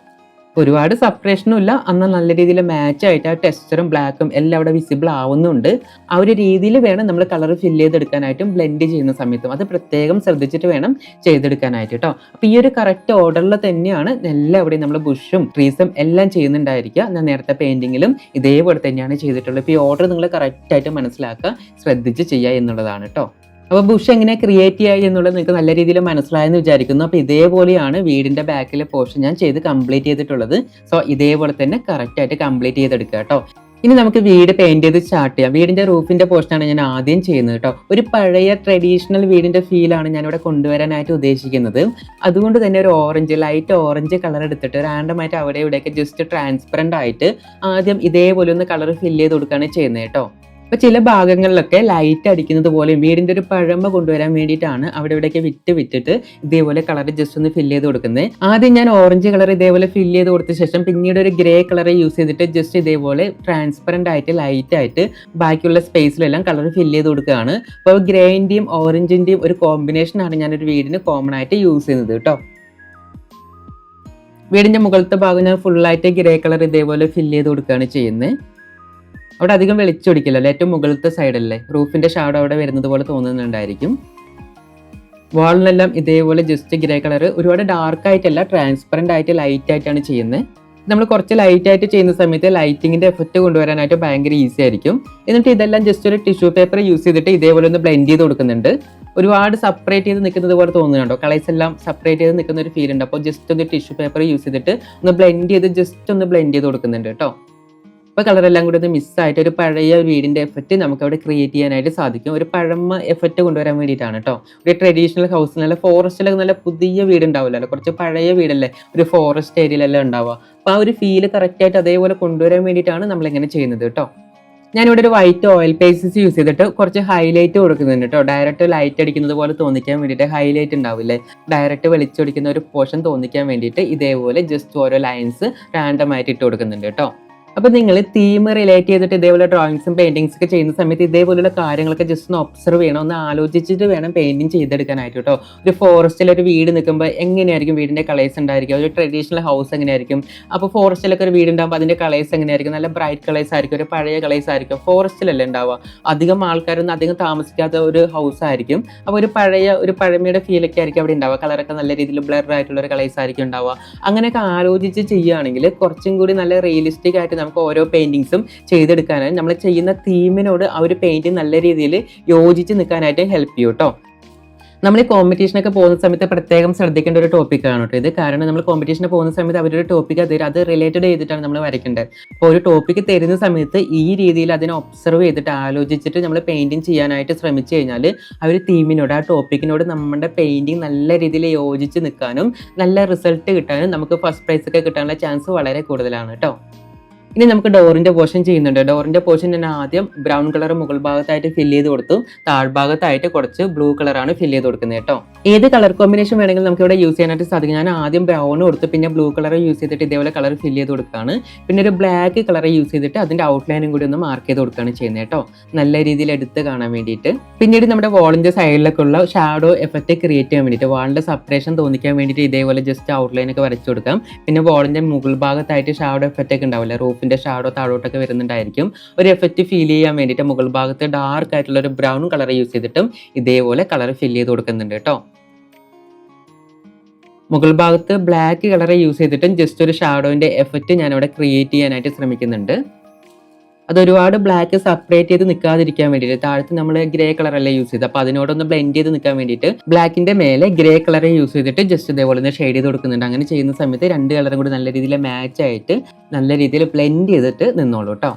ഒരുപാട് സപ്പറേഷനും ഇല്ല. എന്നാൽ നല്ല രീതിയിൽ മാച്ച് ആയിട്ട് ആ ടെക്സ്ചറും ബ്ലാക്കും എല്ലാം അവിടെ വിസിബിൾ ആവുന്നുണ്ട്. ആ ഒരു രീതിയിൽ വേണം നമ്മൾ കളർ ഫില്ല് ചെയ്തെടുക്കാനായിട്ടും ബ്ലെൻഡ് ചെയ്യുന്ന സമയത്തും. അത് പ്രത്യേകം ശ്രദ്ധിച്ചിട്ട് വേണം ചെയ്തെടുക്കാനായിട്ട് കേട്ടോ അപ്പോൾ ഈ ഒരു കറക്റ്റ് ഓർഡറിൽ തന്നെയാണ് എല്ലാം അവിടെ നമ്മൾ ബുഷും ട്രീസും എല്ലാം ചെയ്യുന്നുണ്ടായിരിക്കുക. ഞാൻ നേരത്തെ പെയിന്റിങ്ങിലും ഇതേപോലെ തന്നെയാണ് ചെയ്തിട്ടുള്ളത്. ഇപ്പോൾ ഈ ഓർഡർ നിങ്ങൾ കറക്റ്റായിട്ട് മനസ്സിലാക്കുക ശ്രദ്ധിച്ച് ചെയ്യുക എന്നുള്ളതാണ് കേട്ടോ അപ്പോൾ ബുഷ് എങ്ങനെ ക്രിയേറ്റ് ചെയ്യായി എന്നുള്ളത് നിങ്ങൾക്ക് നല്ല രീതിയിൽ മനസ്സിലായെന്ന് വിചാരിക്കുന്നു. അപ്പോൾ ഇതേപോലെയാണ് വീടിന്റെ ബാക്കിലെ പോർഷൻ ഞാൻ ചെയ്ത് കംപ്ലീറ്റ് ചെയ്തിട്ടുള്ളത്. സോ ഇതേപോലെ തന്നെ കറക്റ്റായിട്ട് കംപ്ലീറ്റ് ചെയ്തെടുക്കുക കേട്ടോ. ഇനി നമുക്ക് വീട് പെയിന്റ് ചെയ്ത് സ്റ്റാർട്ട് ചെയ്യാം. വീടിന്റെ റൂഫിന്റെ പോർഷനാണ് ഞാൻ ആദ്യം ചെയ്യുന്നത് കേട്ടോ. ഒരു പഴയ ട്രഡീഷണൽ വീടിന്റെ ഫീലാണ് ഞാൻ ഇവിടെ കൊണ്ടുവരാനായിട്ട് ഉദ്ദേശിക്കുന്നത്. അതുകൊണ്ട് തന്നെ ഒരു ഓറഞ്ച് ലൈറ്റ് ഓറഞ്ച് കളർ എടുത്തിട്ട് റാൻഡമായിട്ട് അവിടെ ഇവിടെയൊക്കെ ജസ്റ്റ് ട്രാൻസ്പെറന്റ് ആയിട്ട് ആദ്യം ഇതേപോലെ ഒന്ന് കളർ ഫില്ല് ചെയ്ത് കൊടുക്കുകയാണ് ചെയ്യുന്നത് കേട്ടോ. അപ്പോൾ ചില ഭാഗങ്ങളിലൊക്കെ ലൈറ്റ് അടിക്കുന്നത് പോലെ വീടിന്റെ ഒരു പഴമ കൊണ്ടുവരാൻ വേണ്ടിയിട്ടാണ് അവിടെ ഇവിടെയൊക്കെ വിറ്റ് വിറ്റിട്ട് ഇതേപോലെ കളർ ജസ്റ്റ് ഒന്ന് ഫില്ല് ചെയ്ത് കൊടുക്കുന്നത്. ആദ്യം ഞാൻ ഓറഞ്ച് കളർ ഇതേപോലെ ഫില്ല് ചെയ്ത് കൊടുത്ത ശേഷം പിന്നീട് ഒരു ഗ്രേ കളർ യൂസ് ചെയ്തിട്ട് ജസ്റ്റ് ഇതേപോലെ ട്രാൻസ്പെറന്റ് ആയിട്ട് ലൈറ്റ് ആയിട്ട് ബാക്കിയുള്ള സ്പേസിലെല്ലാം കളർ ഫില്ല് ചെയ്ത് കൊടുക്കുകയാണ്. അപ്പോൾ ഗ്രേന്റെയും ഓറഞ്ചിന്റെയും ഒരു കോമ്പിനേഷനാണ് ഞാനൊരു വീടിന് കോമൺ ആയിട്ട് യൂസ് ചെയ്യുന്നത് കേട്ടോ. വീടിന്റെ മുകളിലത്തെ ഭാഗം ഞാൻ ഫുള്ളായിട്ട് ഗ്രേ കളർ ഇതേപോലെ ഫില്ല് ചെയ്ത് കൊടുക്കുകയാണ് ചെയ്യുന്നത്. അവിടെ അധികം വെളിച്ചൊടിക്കില്ലല്ലോ ഏറ്റവും മുകളിലത്തെ സൈഡല്ലേ റൂഫിന്റെ ഷാഡോ അവിടെ വരുന്നത് പോലെ തോന്നുന്നുണ്ടായിരിക്കും. വാളിനെല്ലാം ഇതേപോലെ ജസ്റ്റ് ഗ്രേ കളർ ഒരുപാട് ഡാർക്ക് ആയിട്ടല്ല ട്രാൻസ്പെറന്റ് ആയിട്ട് ലൈറ്റ് ആയിട്ടാണ് ചെയ്യുന്നത് നമ്മൾ കുറച്ച് ലൈറ്റ് ആയിട്ട് ചെയ്യുന്ന സമയത്ത് ലൈറ്റിങ്ങിന്റെ എഫക്റ്റ് കൊണ്ടുവരാനായിട്ട് ഭയങ്കര ഈസി ആയിരിക്കും. എന്നിട്ട് ഇതെല്ലാം ജസ്റ്റ് ഒരു ടിഷ്യൂ പേപ്പർ യൂസ് ചെയ്തിട്ട് ഇതേപോലെ ഒന്ന് ബ്ലെൻഡ് ചെയ്ത് കൊടുക്കുന്നുണ്ട്. ഒരുപാട് സെപ്പറേറ്റ് ചെയ്ത് നിൽക്കുന്നത് പോലെ തോന്നുന്നുണ്ടോ? കളേഴ്സ് എല്ലാം സെപ്പറേറ്റ് ചെയ്ത് നിൽക്കുന്ന ഒരു ഫീൽ ഉണ്ട്. അപ്പോൾ ജസ്റ്റ് ഒന്ന് ടിഷ്യൂ പേപ്പർ യൂസ് ചെയ്തിട്ട് ഒന്ന് ബ്ലെൻഡ് ചെയ്ത് ജസ്റ്റ് ഒന്ന് ബ്ലെൻഡ് ചെയ്ത് കൊടുക്കുന്നുണ്ട് കേട്ടോ. ഇപ്പോൾ കളറെല്ലാം കൂടി ഒന്ന് മിസ്സായിട്ട് ഒരു പഴയ വീടിന്റെ എഫക്റ്റ് നമുക്ക് അവിടെ ക്രിയേറ്റ് ചെയ്യാനായിട്ട് സാധിക്കും. ഒരു പഴമ എഫക്റ്റ് കൊണ്ടുവരാൻ വേണ്ടിയിട്ടാണ് കേട്ടോ ഒരു ട്രഡീഷണൽ ഹൗസ് നല്ല ഫോറസ്റ്റിലൊക്കെ നല്ല പുതിയ വീട് ഉണ്ടാവില്ലല്ലോ കുറച്ച് പഴയ വീടല്ലേ? ഒരു ഫോറസ്റ്റ് ഏരിയയിലെല്ലാം ഉണ്ടാവുക. അപ്പോൾ ആ ഒരു ഫീൽ കറക്റ്റായിട്ട് അതേപോലെ കൊണ്ടുവരാൻ വേണ്ടിയിട്ടാണ് നമ്മളിങ്ങനെ ചെയ്യുന്നത് കേട്ടോ ഞാനിവിടെ ഒരു വൈറ്റ് ഓയിൽ പേസ്റ്റ്സ് യൂസ് ചെയ്തിട്ട് കുറച്ച് ഹൈലൈറ്റ് കൊടുക്കുന്നുണ്ട് കേട്ടോ ഡയറക്റ്റ് ലൈറ്റ് അടിക്കുന്നത് പോലെ തോന്നിക്കാൻ വേണ്ടിയിട്ട് ഹൈലൈറ്റ് ഉണ്ടാവില്ലേ? ഡയറക്റ്റ് വെളിച്ചടിക്കുന്ന ഒരു പോർഷൻ തോന്നിക്കാൻ വേണ്ടിയിട്ട് ഇതേപോലെ ജസ്റ്റ് ഓരോ ലൈൻസ് റാൻഡമായിട്ട് ഇട്ട് കൊടുക്കുന്നുണ്ട് കേട്ടോ അപ്പൊ നിങ്ങൾ തീം റിലേറ്റ് ചെയ്തിട്ട് ഇതേപോലെ ഡ്രോയിങ്സും പെയിന്റിങ്സ് ഒക്കെ ചെയ്യുന്ന സമയത്ത് ഇതേപോലുള്ള കാര്യങ്ങളൊക്കെ ജസ്റ്റ് ഒന്ന് ഒബ്സർവ് ചെയ്യണം. ഒന്ന് ആലോചിച്ചിട്ട് വേണം പെയിന്റിങ് ചെയ്തെടുക്കാനായിട്ട് കേട്ടോ. ഒരു ഫോറസ്റ്റിൽ ഒരു വീട് നിൽക്കുമ്പോൾ എങ്ങനെയായിരിക്കും വീടിന്റെ കളേഴ്സ് ഉണ്ടായിരിക്കും? ഒരു ട്രഡീഷണൽ ഹൗസ് എങ്ങനെയായിരിക്കും? അപ്പോൾ ഫോറസ്റ്റിലൊക്കെ ഒരു വീടുണ്ടാകുമ്പോൾ അതിന്റെ കളേഴ്സ് എങ്ങനെയായിരിക്കും? നല്ല ബ്രൈറ്റ് കളേഴ്സ് ആയിരിക്കും ഒരു പഴയ കളേഴ്സ് ആയിരിക്കും. ഫോറസ്റ്റിലല്ലേ ഉണ്ടാവുക? അധികം ആൾക്കാരൊന്നും അധികം താമസിക്കാത്ത ഒരു ഹൗസ് ആയിരിക്കും. അപ്പോൾ ഒരു പഴയ ഒരു പഴമയുടെ ഫീലൊക്കെ ആയിരിക്കും അവിടെ ഉണ്ടാവുക. കളറൊക്കെ നല്ല രീതിയിൽ ബ്ലർ ആയിട്ടുള്ള ഒരു കളേഴ്സ് ആയിരിക്കും ഉണ്ടാവുക. അങ്ങനെയൊക്കെ ആലോചിച്ച് ചെയ്യുകയാണെങ്കിൽ കുറച്ചും കൂടി നല്ല റിയലിസ്റ്റിക് ആയിട്ട് നമുക്ക് ഓരോ പെയിന്റിങ്സും ചെയ്തെടുക്കാനായി നമ്മൾ ചെയ്യുന്ന തീമിനോട് ആ ഒരു പെയിന്റിങ് നല്ല രീതിയിൽ യോജിച്ച് നിൽക്കാനായിട്ട് ഹെൽപ്പ് ചെയ്യും കേട്ടോ നമ്മൾ ഈ കോമ്പറ്റീഷനൊക്കെ പോകുന്ന സമയത്ത് പ്രത്യേകം ശ്രദ്ധിക്കേണ്ട ഒരു ടോപ്പിക്കാണ് കേട്ടോ ഇത്. കാരണം നമ്മൾ കോമ്പറ്റീഷന് പോകുന്ന സമയത്ത് അവരൊരു ടോപ്പിക്ക് തരും അത് റിലേറ്റഡ് ചെയ്തിട്ടാണ് നമ്മൾ വരയ്ക്കേണ്ടത്. അപ്പോൾ ഒരു ടോപ്പിക്ക് തരുന്ന സമയത്ത് ഈ രീതിയിൽ അതിനെ ഒബ്സർവ് ചെയ്തിട്ട് ആലോചിച്ചിട്ട് നമ്മൾ പെയിന്റിങ് ചെയ്യാനായിട്ട് ശ്രമിച്ചു കഴിഞ്ഞാൽ ആ ഒരു തീമിനോട് ആ ടോപ്പിക്കിനോട് നമ്മുടെ പെയിന്റിങ് നല്ല രീതിയിൽ യോജിച്ച് നിൽക്കാനും നല്ല റിസൾട്ട് കിട്ടാനും നമുക്ക് ഫസ്റ്റ് പ്രൈസ് ഒക്കെ കിട്ടാനുള്ള ചാൻസ് വളരെ കൂടുതലാണ് കേട്ടോ ഇനി നമുക്ക് ഡോറിന്റെ പോർഷൻ ചെയ്യുന്നുണ്ട്. ഡോറിന്റെ പോർഷൻ ഞാൻ ആദ്യം ബ്രൗൺ കളർ മുകൾ ഭാഗത്തായിട്ട് ഫില്ല് ചെയ്ത് കൊടുത്തു. താഴ്ഭാഗത്തായിട്ട് കുറച്ച് ബ്ലൂ കളറാണ് ഫില്ല് ചെയ്ത് കൊടുക്കുന്നത് കേട്ടോ. ഏത് കളർ കോമ്പിനേഷൻ വേണമെങ്കിലും നമുക്ക് ഇവിടെ യൂസ് ചെയ്യാനായിട്ട് സാധിക്കും. ഞാൻ ആദ്യം ബ്രൗൺ കൊടുത്തു പിന്നെ ബ്ലൂ കളർ യൂസ് ചെയ്തിട്ട് ഇതേപോലെ കളർ ഫില്ല് ചെയ്ത് കൊടുക്കുകയാണ്. പിന്നെ ഒരു ബ്ലാക്ക് കളർ യൂസ് ചെയ്തിട്ട് അതിന്റെ ഔട്ട്ലൈനും കൂടി ഒന്ന് മാർക്ക് ചെയ്ത് കൊടുക്കുകയാണ് ചെയ്യുന്നത് കേട്ടോ. നല്ല രീതിയിൽ എടുത്ത് കാണാൻ വേണ്ടിയിട്ട്. പിന്നീട് നമ്മുടെ വാളിന്റെ സൈഡിലൊക്കെ ഉള്ള ഷാഡോ എഫക്റ്റ് ക്രിയേറ്റ് ചെയ്യാൻ വേണ്ടിയിട്ട് വാളിന്റെ സെപ്പറേഷൻ തോന്നിക്കാൻ വേണ്ടിയിട്ട് ഇതേപോലെ ജസ്റ്റ് ഔട്ട്ലൈനൊക്കെ വരച്ചു കൊടുക്കാം. പിന്നെ വാളിന്റെ മുകൾ ഭാഗത്തായിട്ട് ഷാഡോ എഫക്റ്റ് ഒക്കെ ഉണ്ടാവില്ല? റൂഫിന്റെ ഷാഡോ താഴോട്ടൊക്കെ വരുന്നുണ്ടായിരിക്കും. ഒരു എഫക്റ്റ് ഫീൽ ചെയ്യാൻ വേണ്ടിയിട്ട് മുകൾ ഭാഗത്ത് ഡാർക്ക് ആയിട്ടുള്ള ഒരു ബ്രൗൺ കളർ യൂസ് ചെയ്തിട്ടും ഇതേപോലെ കളർ ഫില്ല് ചെയ്ത് കൊടുക്കുന്നുണ്ട് കേട്ടോ. മുകൾ ഭാഗത്ത് ബ്ലാക്ക് കളർ യൂസ് ചെയ്തിട്ടും ജസ്റ്റ് ഒരു ഷാഡോന്റെ എഫക്റ്റ് ഞാൻ ഇവിടെ ക്രിയേറ്റ് ചെയ്യാനായിട്ട് ശ്രമിക്കുന്നുണ്ട്. അത് ഒരുപാട് ബ്ലാക്ക് സെപ്പറേറ്റ് ചെയ്ത് നിൽക്കാതിരിക്കാൻ വേണ്ടിയിട്ട്. താഴത്ത് നമ്മൾ ഗ്രേ കളർ അല്ലേ യൂസ് ചെയ്ത് അപ്പോൾ അതിനോടൊന്ന് ബ്ലെൻഡ് ചെയ്ത് നിൽക്കാൻ വേണ്ടിയിട്ട് ബ്ലാക്കിന്റെ മേലെ ഗ്രേ കളർ യൂസ് ചെയ്തിട്ട് ജസ്റ്റ് ഇതേപോലെ ഒന്ന് ഷെയ്ഡ് ചെയ്ത് കൊടുക്കുന്നുണ്ട്. അങ്ങനെ ചെയ്യുന്ന സമയത്ത് രണ്ട് കളറും കൂടി നല്ല രീതിയിൽ മാച്ച് ആയിട്ട് നല്ല രീതിയിൽ ബ്ലെൻഡ് ചെയ്തിട്ട് നിന്നോളൂ കേട്ടോ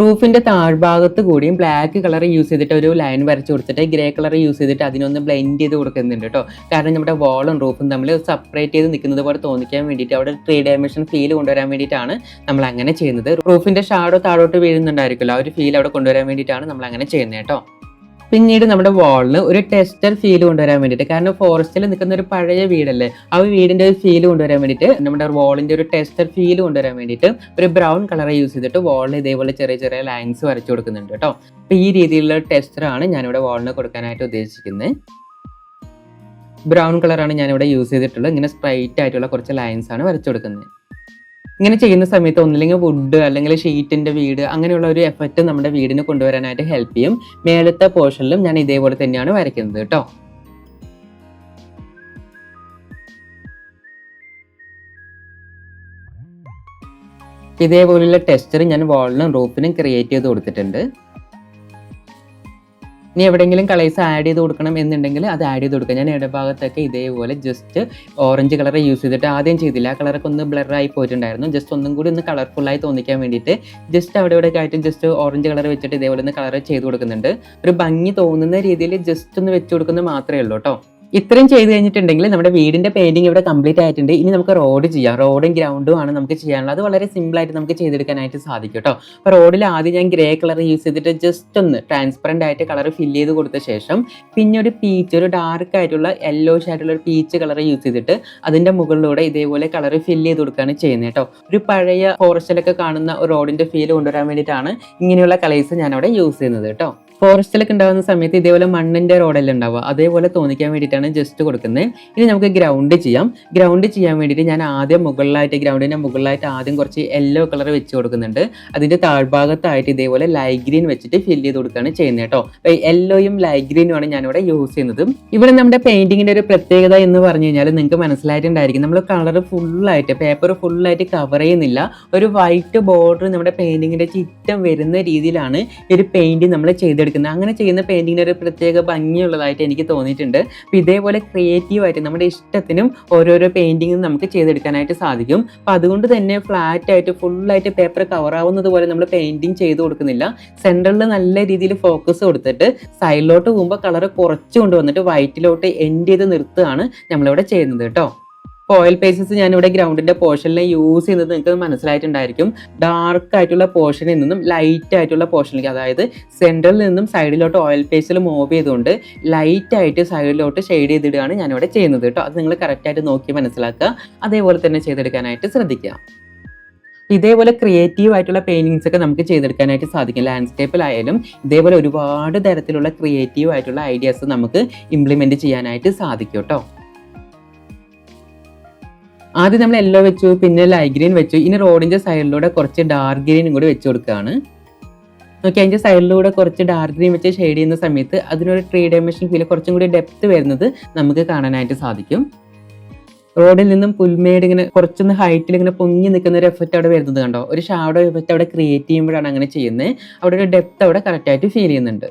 റൂഫിന്റെ താഴ്ഭാഗത്ത് കൂടിയും ബ്ലാക്ക് കളർ യൂസ് ചെയ്തിട്ട് ഒരു ലൈൻ വരച്ച് കൊടുത്തിട്ട് ഗ്രേ കളർ യൂസ് ചെയ്തിട്ട് അതിനൊന്ന് ബ്ലെൻഡ് ചെയ്ത് കൊടുക്കുന്നുണ്ട് കേട്ടോ. കാരണം നമ്മുടെ വാളും റൂഫും തമ്മിൽ സെപ്പറേറ്റ് ചെയ്ത് നിൽക്കുന്നത് പോലെ തോന്നിക്കാൻ വേണ്ടിയിട്ട് അവിടെ ത്രീ ഡയമെൻഷൻ ഫീൽ കൊണ്ടുവരാൻ വേണ്ടിയിട്ടാണ് നമ്മൾ അങ്ങനെ ചെയ്യുന്നത്. റൂഫിന്റെ ഷാഡോ താഴോട്ട് വീഴുന്നുണ്ടായിരിക്കുമല്ലോ ആ ഒരു ഫീൽ അവിടെ കൊണ്ടുവരാൻ വേണ്ടിയിട്ടാണ് നമ്മൾ അങ്ങനെ ചെയ്യുന്നത് കേട്ടോ. പിന്നീട് നമ്മുടെ വാളിന് ഒരു ടെസ്റ്റർ ഫീൽ കൊണ്ടുവരാൻ വേണ്ടിയിട്ട് കാരണം ഫോറസ്റ്റിൽ നിൽക്കുന്ന ഒരു പഴയ വീടല്ലേ ആ വീടിന്റെ ഒരു ഫീൽ കൊണ്ടുവരാൻ വേണ്ടിയിട്ട് നമ്മുടെ വാളിന്റെ ഒരു ടെസ്റ്റർ ഫീൽ കൊണ്ടുവരാൻ വേണ്ടിയിട്ട് ഒരു ബ്രൗൺ കളർ യൂസ് ചെയ്തിട്ട് വാളിന് ഇതേപോലെ ചെറിയ ചെറിയ ലൈൻസ് വരച്ചു കൊടുക്കുന്നുണ്ട് കേട്ടോ. അപ്പൊ ഈ രീതിയിലുള്ള ടെക്സ്റ്ററാണ് ഞാനിവിടെ വാളിന് കൊടുക്കാനായിട്ട് ഉദ്ദേശിക്കുന്നത് ബ്രൗൺ കളറാണ് ഞാനിവിടെ യൂസ് ചെയ്തിട്ടുള്ളത് ഇങ്ങനെ സ്ട്രൈറ്റ് ആയിട്ടുള്ള കുറച്ച് ലൈൻസ് ആണ് വരച്ചു കൊടുക്കുന്നത് ഇങ്ങനെ ചെയ്യുന്ന സമയത്ത് ഒന്നില്ലെങ്കിൽ വുഡ് അല്ലെങ്കിൽ ഷീറ്റിന്റെ വീട് അങ്ങനെയുള്ള ഒരു എഫക്റ്റ് നമ്മുടെ വീടിന് കൊണ്ടുവരാനായിട്ട് ഹെൽപ്പ് ചെയ്യും. മേലത്തെ പോർഷനിലും ഞാൻ ഇതേപോലെ തന്നെയാണ് വരയ്ക്കുന്നത് കേട്ടോ. ഇതേപോലെയുള്ള ടെക്സ്ചർ ഞാൻ വാളിനും റൂപ്പിനും ക്രിയേറ്റ് ചെയ്ത് കൊടുത്തിട്ടുണ്ട്. ഇനി എവിടെയെങ്കിലും കളേഴ്സ് ആഡ് ചെയ്ത് കൊടുക്കണം എന്നുണ്ടെങ്കിൽ അത് ആഡ് ചെയ്ത് കൊടുക്കുക. ഞാൻ ഇടഭാഗത്തൊക്കെ ഇതേപോലെ ജസ്റ്റ് ഓറഞ്ച് കളർ യൂസ് ചെയ്തിട്ട് ആദ്യം ചെയ്തില്ല. ആ കളറൊക്കെ ഒന്ന് ബ്ലർ ആയി പോയിട്ടുണ്ടായിരുന്നു. ജസ്റ്റ് ഒന്നും കൂടി ഒന്ന് കളർഫുള്ളായി തോന്നിക്കാൻ വേണ്ടിയിട്ട് ജസ്റ്റ് അവിടെ ഇവിടെ ആയിട്ട് ജസ്റ്റ് ഓറഞ്ച് കളർ വെച്ചിട്ട് ഇതേപോലെ ഒന്ന് കളർ ചെയ്ത് കൊടുക്കുന്നുണ്ട്. ഒരു ഭംഗി തോന്നുന്ന രീതിയിൽ ജസ്റ്റ് ഒന്ന് വെച്ച് കൊടുക്കുന്നത് മാത്രമേ ഉള്ളൂ കേട്ടോ ഇത്രയും ചെയ്ത് കഴിഞ്ഞിട്ടുണ്ടെങ്കിൽ നമ്മുടെ വീടിന്റെ പെയിന്റിംഗ് ഇവിടെ കംപ്ലീറ്റ് ആയിട്ടുണ്ട്. ഇനി നമുക്ക് റോഡ് ചെയ്യാം. റോഡും ഗ്രൗണ്ടും ആണ് നമുക്ക് ചെയ്യാനുള്ളത്. അത് വളരെ സിമ്പിൾ ആയിട്ട് നമുക്ക് ചെയ്തെടുക്കാനായിട്ട് സാധിക്കും കേട്ടോ അപ്പോൾ റോഡിൽ ആദ്യം ഞാൻ ഗ്രേ കളർ യൂസ് ചെയ്തിട്ട് ജസ്റ്റ് ഒന്ന് ട്രാൻസ്പെറന്റ് ആയിട്ട് കളർ ഫില്ല് ചെയ്ത് കൊടുത്ത ശേഷം പിന്നെ ഒരു പീച്ച് ഒരു ഡാർക്ക് ആയിട്ടുള്ള യെല്ലോഷ് ആയിട്ടുള്ള ഒരു പീച്ച് കളർ യൂസ് ചെയ്തിട്ട് അതിന്റെ മുകളിലൂടെ ഇതേപോലെ കളർ ഫില്ല് ചെയ്ത് കൊടുക്കുകയാണ് ചെയ്യുന്നത് കേട്ടോ ഒരു പഴയ ഫോറസ്റ്റിലൊക്കെ കാണുന്ന റോഡിന്റെ ഫീൽ കൊണ്ടുവരാൻ വേണ്ടിയിട്ടാണ് ഇങ്ങനെയുള്ള കളേഴ്സ് ഞാൻ അവിടെ യൂസ് ചെയ്യുന്നത് കേട്ടോ ഫോറസ്റ്റിലൊക്കെ ഉണ്ടാകുന്ന സമയത്ത് ഇതേപോലെ മണ്ണിന്റെ റോഡെല്ലാം ഉണ്ടാവുക. അതേപോലെ തോന്നിക്കാൻ വേണ്ടിയിട്ടാണ് ജസ്റ്റ് കൊടുക്കുന്നത്. ഇനി നമുക്ക് ഗ്രൗണ്ട് ചെയ്യാം. ഗ്രൗണ്ട് ചെയ്യാൻ വേണ്ടിയിട്ട് ഞാൻ ആദ്യം മുകളിലായിട്ട് ഗ്രൗണ്ടിന്റെ മുകളിലായിട്ട് ആദ്യം കുറച്ച് യെല്ലോ കളർ വെച്ച് കൊടുക്കുന്നുണ്ട്. അതിന്റെ താഴ്ഭാഗത്തായിട്ട് ഇതേപോലെ ലൈറ്റ് ഗ്രീൻ വെച്ചിട്ട് ഫില്ല് ചെയ്ത് കൊടുക്കുകയാണ് ചെയ്യുന്നത് കേട്ടോ. യെല്ലോയും ലൈറ്റ് ഗ്രീനും ആണ് ഞാനിവിടെ യൂസ് ചെയ്യുന്നത്. ഇവിടെ നമ്മുടെ പെയിന്റിങ്ങിന്റെ ഒരു പ്രത്യേകത എന്ന് പറഞ്ഞു കഴിഞ്ഞാൽ നിങ്ങൾക്ക് മനസ്സിലായിട്ടുണ്ടായിരിക്കും. നമ്മൾ കളർ ഫുള്ളായിട്ട് പേപ്പർ ഫുള്ളായിട്ട് കവർ ചെയ്യുന്നില്ല. ഒരു വൈറ്റ് ബോർഡർ നമ്മുടെ പെയിന്റിങ്ങിന്റെ ചുറ്റം വരുന്ന രീതിയിലാണ് ഈ ഒരു പെയിന്റ് നമ്മൾ ചെയ്തെടുക്കുന്നത് അങ്ങനെ ചെയ്യുന്ന പെയിന്റിങ്ങിന് ഒരു പ്രത്യേക ഭംഗിയുള്ളതായിട്ട് എനിക്ക് തോന്നിയിട്ടുണ്ട്. അപ്പോൾ ഇതേപോലെ ക്രിയേറ്റീവായിട്ട് നമ്മുടെ ഇഷ്ടത്തിനും ഓരോരോ പെയിന്റിങ്ങും നമുക്ക് ചെയ്തെടുക്കാനായിട്ട് സാധിക്കും. അപ്പോൾ അതുകൊണ്ട് തന്നെ ഫ്ലാറ്റ് ആയിട്ട് ഫുള്ളായിട്ട് പേപ്പർ കവറാവുന്നത് പോലെ നമ്മൾ പെയിന്റിങ് ചെയ്ത് കൊടുക്കുന്നില്ല. സെന്ററിൽ നല്ല രീതിയിൽ ഫോക്കസ് കൊടുത്തിട്ട് സൈഡിലോട്ട് പോകുമ്പോൾ കളർ കുറച്ച് കൊണ്ടുവന്നിട്ട് വൈറ്റിലോട്ട് എൻഡ് ചെയ്ത് നിർത്തുകയാണ് നമ്മളിവിടെ ചെയ്യുന്നത് കേട്ടോ. ഓയിൽ പേസ്റ്റ്സ് ഞാനിവിടെ ഗ്രൗണ്ടിന്റെ പോർഷനിൽ യൂസ് ചെയ്യുന്നത് നിങ്ങൾക്ക് മനസ്സിലായിട്ടുണ്ടായിരിക്കും. ഡാർക്ക് ആയിട്ടുള്ള പോർഷനിൽ നിന്നും ലൈറ്റ് ആയിട്ടുള്ള പോർഷനിലേക്ക് അതായത് സെൻട്രലിൽ നിന്നും സൈഡിലോട്ട് ഓയിൽ പേസ്റ്റിൽ മൂവ് ചെയ്തുകൊണ്ട് ലൈറ്റ് ആയിട്ട് സൈഡിലോട്ട് ഷെയ്ഡ് ചെയ്തിടുകയാണ് ഞാനിവിടെ ചെയ്യുന്നത് കേട്ടോ. അത് നിങ്ങൾ കറക്റ്റായിട്ട് നോക്കി മനസ്സിലാക്കുക. അതേപോലെ തന്നെ ചെയ്തെടുക്കാനായിട്ട് ശ്രദ്ധിക്കുക. ഇതേപോലെ ക്രിയേറ്റീവ് ആയിട്ടുള്ള പെയിന്റിങ്സ് ഒക്കെ നമുക്ക് ചെയ്തെടുക്കാനായിട്ട് സാധിക്കും. ലാൻഡ്സ്കേപ്പിലായാലും ഇതേപോലെ ഒരുപാട് തരത്തിലുള്ള ക്രിയേറ്റീവ് ആയിട്ടുള്ള ഐഡിയാസ് നമുക്ക് ഇംപ്ലിമെന്റ് ചെയ്യാനായിട്ട് സാധിക്കും കേട്ടോ. ആദ്യം നമ്മൾ യെല്ലോ വെച്ചു പിന്നെ ലൈറ്റ് ഗ്രീൻ വെച്ചു. ഇനി റോഡിന്റെ സൈഡിലൂടെ കുറച്ച് ഡാർക്ക് ഗ്രീനും കൂടി വെച്ച് കൊടുക്കുകയാണ് നോക്കി അതിന്റെ സൈഡിലൂടെ കുറച്ച് ഡാർക്ക് ഗ്രീൻ വെച്ച് ഷെയ്ഡ് ചെയ്യുന്ന സമയത്ത് അതിനൊരു ത്രീ ഡയമെൻഷൻ ഫീൽ കുറച്ചും കൂടി ഡെപ്ത് വരുന്നത് നമുക്ക് കാണാനായിട്ട് സാധിക്കും. റോഡിൽ നിന്നും പുൽമേട് ഇങ്ങനെ കുറച്ചൊന്ന് ഹൈറ്റിൽ ഇങ്ങനെ പൊങ്ങി നിൽക്കുന്ന ഒരു എഫക്റ്റ് അവിടെ വരുന്നത് കണ്ടോ? ഒരു ഷാഡോ എഫക്റ്റ് അവിടെ ക്രിയേറ്റ് ചെയ്യുമ്പോഴാണ് അങ്ങനെ ചെയ്യുന്നത്. അവിടെ ഒരു ഡെപ്ത് അവിടെ കറക്റ്റായിട്ട് ഫീൽ ചെയ്യുന്നുണ്ട്.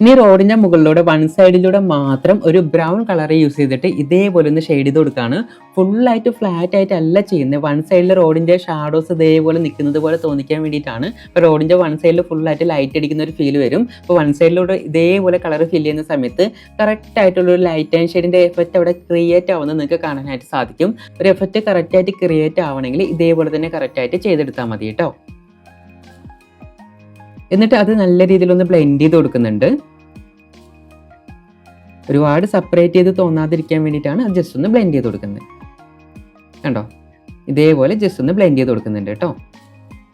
ഇനി റോഡിന്റെ മുകളിലൂടെ വൺ സൈഡിലൂടെ മാത്രം ഒരു ബ്രൗൺ കളർ യൂസ് ചെയ്തിട്ട് ഇതേപോലെ ഒന്ന് ഷെയ്ഡ് ചെയ്ത് കൊടുക്കുകയാണ് ഫുള്ളായിട്ട് ഫ്ലാറ്റ് ആയിട്ട് അല്ല ചെയ്യുന്നത്. വൺ സൈഡിലെ റോഡിന്റെ ഷാഡോസ് ഇതേപോലെ നിൽക്കുന്നത് പോലെ തോന്നിക്കാൻ വേണ്ടിയിട്ടാണ്. അപ്പോൾ റോഡിന്റെ വൺ സൈഡിൽ ഫുള്ളായിട്ട് ലൈറ്റ് അടിക്കുന്ന ഒരു ഫീൽ വരും. അപ്പോൾ വൺ സൈഡിലൂടെ ഇതേപോലെ കളർ ഫിൽ ചെയ്യുന്ന സമയത്ത് കറക്റ്റ് ആയിട്ടുള്ള ഒരു ലൈറ്റ് ആൻഡ് ഷെയ്ഡിന്റെ എഫക്റ്റ് അവിടെ ക്രിയേറ്റ് ആവുന്നത് നിങ്ങൾക്ക് കാണാനായിട്ട് സാധിക്കും. ഒരു എഫക്റ്റ് കറക്റ്റ് ആയിട്ട് ക്രിയേറ്റ് ആവണമെങ്കിൽ ഇതേപോലെ തന്നെ കറക്റ്റ് ആയിട്ട് ചെയ്തെടുത്താൽ മതി കേട്ടോ. എന്നിട്ട് അത് നല്ല രീതിയിൽ ഒന്ന് ബ്ലെൻഡ് ചെയ്ത് കൊടുക്കുന്നുണ്ട്. ഒരുപാട് സെപ്പറേറ്റ് ചെയ്ത് തോന്നാതിരിക്കാൻ വേണ്ടിയിട്ടാണ് അത് ജസ്റ്റ് ഒന്ന് ബ്ലെൻഡ് ചെയ്ത് കൊടുക്കുന്നത്. കണ്ടോ? ഇതേപോലെ ജസ്റ്റ് ഒന്ന് ബ്ലെൻഡ് ചെയ്ത് കൊടുക്കുന്നുണ്ട് കേട്ടോ.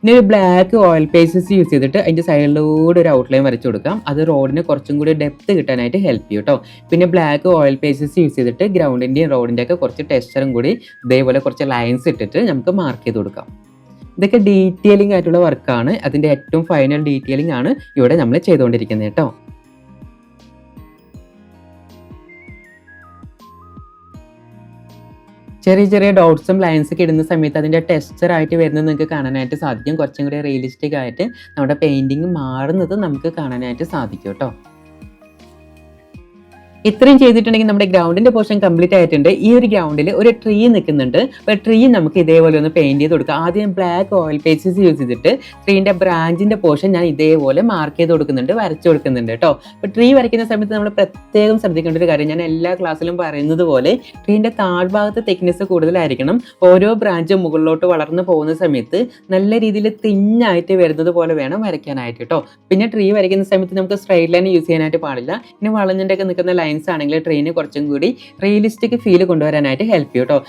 ഇനി ഒരു ബ്ലാക്ക് ഓയിൽ പേസസ് യൂസ് ചെയ്തിട്ട് അതിന്റെ സൈഡിലൂടെ ഒരു ഔട്ട്ലൈൻ വരച്ചു കൊടുക്കാം. അത് റോഡിന് കുറച്ചും കൂടി ഡെപ്ത് കിട്ടാനായിട്ട് ഹെൽപ്പ് ചെയ്യും കേട്ടോ. പിന്നെ ബ്ലാക്ക് ഓയിൽ പേസസ് യൂസ് ചെയ്തിട്ട് ഗ്രൗണ്ടിന്റെയും റോഡിന്റെയൊക്കെ കുറച്ച് ടെക്സ്ചറും കൂടി ഇതേപോലെ കുറച്ച് ലൈൻസ് ഇട്ടിട്ട് നമുക്ക് മാർക്ക് ചെയ്ത് കൊടുക്കാം. ഇതൊക്കെ ഡീറ്റെയിലിംഗ് ആയിട്ടുള്ള വർക്കാണ്. അതിന്റെ ഏറ്റവും ഫൈനൽ ഡീറ്റെയിലിംഗ് ആണ് ഇവിടെ നമ്മൾ ചെയ്തുകൊണ്ടിരിക്കുന്നത് കേട്ടോ. ചെറിയ ചെറിയ ഡൗട്ട്സും ലൈൻസ് ഒക്കെ ഇടുന്ന സമയത്ത് അതിന്റെ ടെക്സ്ചർ ആയിട്ട് വരുന്നത് നിങ്ങൾക്ക് കാണാനായിട്ട് സാധിക്കും. കുറച്ചും കൂടി റിയലിസ്റ്റിക് ആയിട്ട് നമ്മുടെ പെയിന്റിങ് മാറുന്നത് നമുക്ക് കാണാനായിട്ട് സാധിക്കും കേട്ടോ. ഇത്രയും ചെയ്തിട്ടുണ്ടെങ്കിൽ നമ്മുടെ ഗ്രൗണ്ടിന്റെ പോർഷൻ കംപ്ലീറ്റ് ആയിട്ടുണ്ട്. ഈ ഒരു ഗ്രൗണ്ടിൽ ഒരു ട്രീ നിൽക്കുന്നുണ്ട്. അപ്പോൾ ട്രീ നമുക്ക് ഇതേപോലെ ഒന്ന് പെയിന്റ് ചെയ്ത് കൊടുക്കാം. ആദ്യം ബ്ലാക്ക് ഓയിൽ പേസ്റ്റ്സ് യൂസ് ചെയ്തിട്ട് ട്രീന്റെ ബ്രാഞ്ചിന്റെ പോർഷൻ ഞാൻ ഇതേപോലെ മാർക്ക് ചെയ്ത് കൊടുക്കുന്നുണ്ട് വരച്ചു കൊടുക്കുന്നുണ്ട് കേട്ടോ അപ്പോൾ ട്രീ വരയ്ക്കുന്ന സമയത്ത് നമ്മൾ പ്രത്യേകം ശ്രദ്ധിക്കേണ്ട ഒരു കാര്യം ഞാൻ എല്ലാ ക്ലാസ്സിലും പറയുന്നത് പോലെ ട്രീന്റെ താഴ്ഭാഗത്ത് തിക്നെസ് കൂടുതലായിരിക്കണം. ഓരോ ബ്രാഞ്ചും മുകളിലോട്ട് വളർന്നു പോകുന്ന സമയത്ത് നല്ല രീതിയിൽ തിന്നായിട്ട് വരുന്നത് പോലെ വേണം വരയ്ക്കാനായിട്ട് കേട്ടോ പിന്നെ ട്രീ വരയ്ക്കുന്ന സമയത്ത് നമുക്ക് സ്ട്രൈറ്റ് ലൈൻ യൂസ് ചെയ്യാനായിട്ട് പാടില്ല. ഇനി വളഞ്ഞിട്ടൊക്കെ നിൽക്കുന്ന ലൈൻസ് ആണെങ്കിൽ ട്രെയിന് കുറച്ചും കൂടി റിയലിസ്റ്റിക് ഫീൽ കൊണ്ടുവരാനായിട്ട് ഹെൽപ്പ് ചെയ്യും കേട്ടോ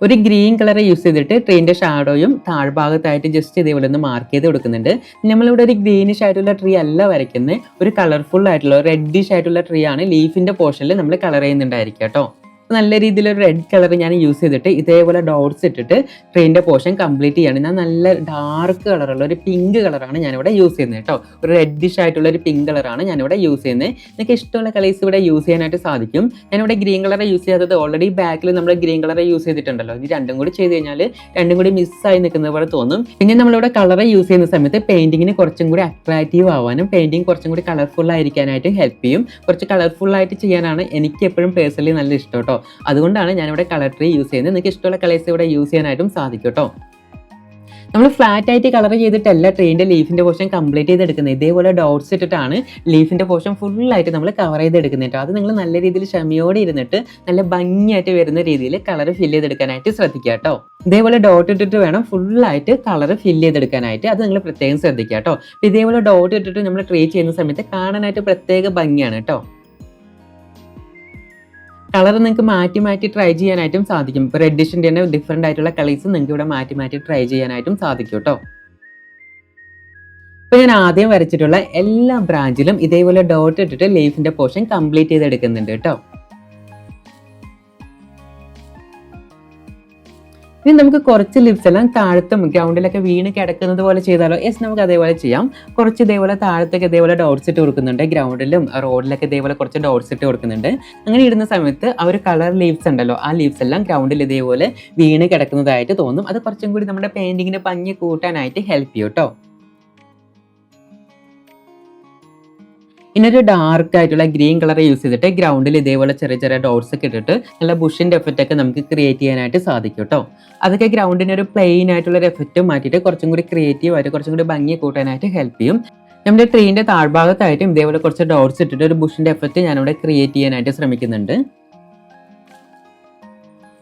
ഒരു ഗ്രീൻ കളർ യൂസ് ചെയ്തിട്ട് ട്രീന്റെ ഷാഡോയും താഴ്ഭാഗത്തായിട്ട് ജസ്റ്റ് ഇതേപോലെ ഒന്ന് മാർക്ക് ചെയ്ത് കൊടുക്കുന്നുണ്ട്. നമ്മളിവിടെ ഒരു ഗ്രീനിഷ് ആയിട്ടുള്ള ട്രീ അല്ല വരയ്ക്കുന്നത്. ഒരു കളർഫുൾ ആയിട്ടുള്ള റെഡിഷ് ആയിട്ടുള്ള ട്രീ ആണ്. ലീഫിന്റെ പോർഷനിൽ നമ്മൾ കളർ ചെയ്യുന്നുണ്ടായിരിക്കും കേട്ടോ നല്ല രീതിയിൽ ഒരു റെഡ് കളർ ഞാൻ യൂസ് ചെയ്തിട്ട് ഇതേപോലെ ഡോട്ട്സ് ഇട്ടിട്ട് ട്രെയിനിന്റെ പോർഷൻ കംപ്ലീറ്റ് ചെയ്യാണ്. ഞാൻ നല്ല ഡാർക്ക് കളറുള്ള ഒരു പിങ്ക് കളറാണ് ഞാനിവിടെ യൂസ് ചെയ്യുന്നത് കേട്ടോ. ഒരു റെഡിഷ് ആയിട്ടുള്ള ഒരു പിങ്ക് കളറാണ് ഞാനിവിടെ യൂസ് ചെയ്യുന്നത്. നിങ്ങൾക്ക് ഇഷ്ടമുള്ള കളേഴ്സ് ഇവിടെ യൂസ് ചെയ്യാനായിട്ട് സാധിക്കും. ഞാനിവിടെ ഗ്രീൻ കളർ യൂസ് ചെയ്യാത്തത് ഓൾറെഡി ബാക്കിൽ നമ്മൾ ഗ്രീൻ കളർ യൂസ് ചെയ്തിട്ടുണ്ടല്ലോ. ഇത് രണ്ടും കൂടി ചെയ്ത് കഴിഞ്ഞാൽ രണ്ടും കൂടി മിസ്സായി നിൽക്കുന്ന പോലെ തോന്നും. പിന്നെ നമ്മളിവിടെ കളർ യൂസ് ചെയ്യുന്ന സമയത്ത് പെയിന്റിങ്ങിന് കുറച്ചും കൂടി അട്രാക്റ്റീവ് ആവാനും പെയിന്റിങ് കുറച്ചും കൂടി കളർഫുൾ ആയിരിക്കാനായിട്ട് ഹെൽപ്പ് ചെയ്യും. കുറച്ച് കളർഫുൾ ആയിട്ട് ചെയ്യാനാണ് എനിക്ക് എപ്പോഴും പേഴ്സണലി നല്ല ഇഷ്ടം അതുകൊണ്ടാണ് ഞാനിവിടെ കളർ ട്രീ യൂസ് ചെയ്യുന്നത്. നിങ്ങൾക്ക് ഇഷ്ടമുള്ള കളേഴ്സ് ഇവിടെ യൂസ് ചെയ്യാനായിട്ടും സാധിക്കും കേട്ടോ. നമ്മൾ ഫ്ലാറ്റ് ആയിട്ട് കളർ ചെയ്തിട്ട് ചെയ്തിട്ടല്ല ട്രീന്റെ ലീഫിന്റെ പോർഷൻ കംപ്ലീറ്റ് ചെയ്തെടുക്കുന്നത്. ഇതേപോലെ ഡോട്ട്സ് ഇട്ടിട്ടാണ് ലീഫിന്റെ പോർഷൻ ഫുള്ളായിട്ട് നമ്മൾ കവർ ചെയ്തെടുക്കുന്നത് കേട്ടോ. അത് നിങ്ങൾ നല്ല രീതിയിൽ ക്ഷമയോടെ ഇരുന്നിട്ട് നല്ല ഭംഗിയായിട്ട് വരുന്ന രീതിയിൽ കളർ ഫില്ല് ചെയ്തെടുക്കാനായിട്ട് ശ്രദ്ധിക്കുക കേട്ടോ. ഇതേപോലെ ഡോട്ട് ഇട്ടിട്ട് വേണം ഫുള്ളായിട്ട് കളർ ഫില്ല് ചെയ്തെടുക്കാനായിട്ട്. അത് നിങ്ങൾ പ്രത്യേകം ശ്രദ്ധിക്കുക കേട്ടോ. ഇതേപോലെ ഡോട്ട് ഇട്ടിട്ട് നമ്മൾ ട്രീ ചെയ്യുന്ന സമയത്ത് കാണാനായിട്ട് പ്രത്യേക ഭംഗിയാണ് കേട്ടോ. കളർ നിങ്ങൾക്ക് മാറ്റി മാറ്റി ട്രൈ ചെയ്യാനായിട്ടും സാധിക്കും. ഇപ്പോൾ റെഡിഷിന്റെ തന്നെ ഡിഫറെന്റ് ആയിട്ടുള്ള കളേഴ്സ് നിങ്ങൾക്ക് ഇവിടെ മാറ്റി മാറ്റി ട്രൈ ചെയ്യാനായിട്ടും സാധിക്കും കേട്ടോ ഇപ്പോൾ ഞാൻ ആദ്യം വരച്ചിട്ടുള്ള എല്ലാ ബ്രാഞ്ചിലും ഇതേപോലെ ഡോട്ട് ഇട്ടിട്ട് ലീഫിന്റെ പോർഷൻ കംപ്ലീറ്റ് ചെയ്തെടുക്കുന്നുണ്ട് കേട്ടോ ഇനി നമുക്ക് കുറച്ച് ലിപ്സ് എല്ലാം താഴത്തും ഗ്രൗണ്ടിലൊക്കെ വീണ് കിടക്കുന്നത് പോലെ ചെയ്താലോ? യെസ് നമുക്ക് അതേപോലെ ചെയ്യാം. കുറച്ച് ഇതേപോലെ താഴത്തൊക്കെ ഇതേപോലെ ഡോട്ട്സ് ഇട്ട് കൊടുക്കുന്നുണ്ട്. ഗ്രൗണ്ടിലും റോഡിലൊക്കെ ഇതേപോലെ കുറച്ച് ഡോട്ട്സ് ഇട്ട് കൊടുക്കുന്നുണ്ട്. അങ്ങനെ ഇടുന്ന സമയത്ത് ആ ഒരു കളർ ലീവ്സ് ഉണ്ടല്ലോ ആ ലീവ്സ് എല്ലാം ഗ്രൗണ്ടിൽ ഇതേപോലെ വീണ് കിടക്കുന്നതായിട്ട് തോന്നും. അത് കുറച്ചും കൂടി നമ്മുടെ പെയിന്റിങ്ങിന്റെ ഭംഗി കൂട്ടാനായിട്ട് ഹെൽപ്പ് ചെയ്യും കേട്ടോ ഇന്നൊരു ഡാർക്ക് ആയിട്ടുള്ള ഗ്രീൻ കളർ യൂസ് ചെയ്തിട്ട് ഗ്രൗണ്ടിൽ ഇതേപോലെ ചെറിയ ചെറിയ ഡോട്ട്സ് ഒക്കെ ഇട്ടിട്ട് നല്ല ബുഷിന്റെ എഫക്റ്റ് ഒക്കെ നമുക്ക് ക്രിയേറ്റ് ചെയ്യാനായിട്ട് സാധിക്കും കേട്ടോ അതൊക്കെ ഗ്രൗണ്ടിന് ഒരു പ്ലെയിൻ ആയിട്ടുള്ള ഒരു എഫക്റ്റ് മാറ്റിയിട്ട് കുറച്ചും കൂടി ക്രിയേറ്റീവ് ആയിട്ട് കുറച്ചും കൂടി ഭംഗി കൂട്ടാനായിട്ട് ഹെൽപ്പ് ചെയ്യും. നമ്മുടെ ട്രീന്റെ താഴ്ഭാഗത്തായിട്ടും ഇതേപോലെ കുറച്ച് ഡോട്ട്സ് ഇട്ടിട്ട് ഒരു ബുഷിന്റെ എഫക്റ്റ് ഞാനിവിടെ ക്രിയേറ്റ് ചെയ്യാനായിട്ട് ശ്രമിക്കുന്നുണ്ട്.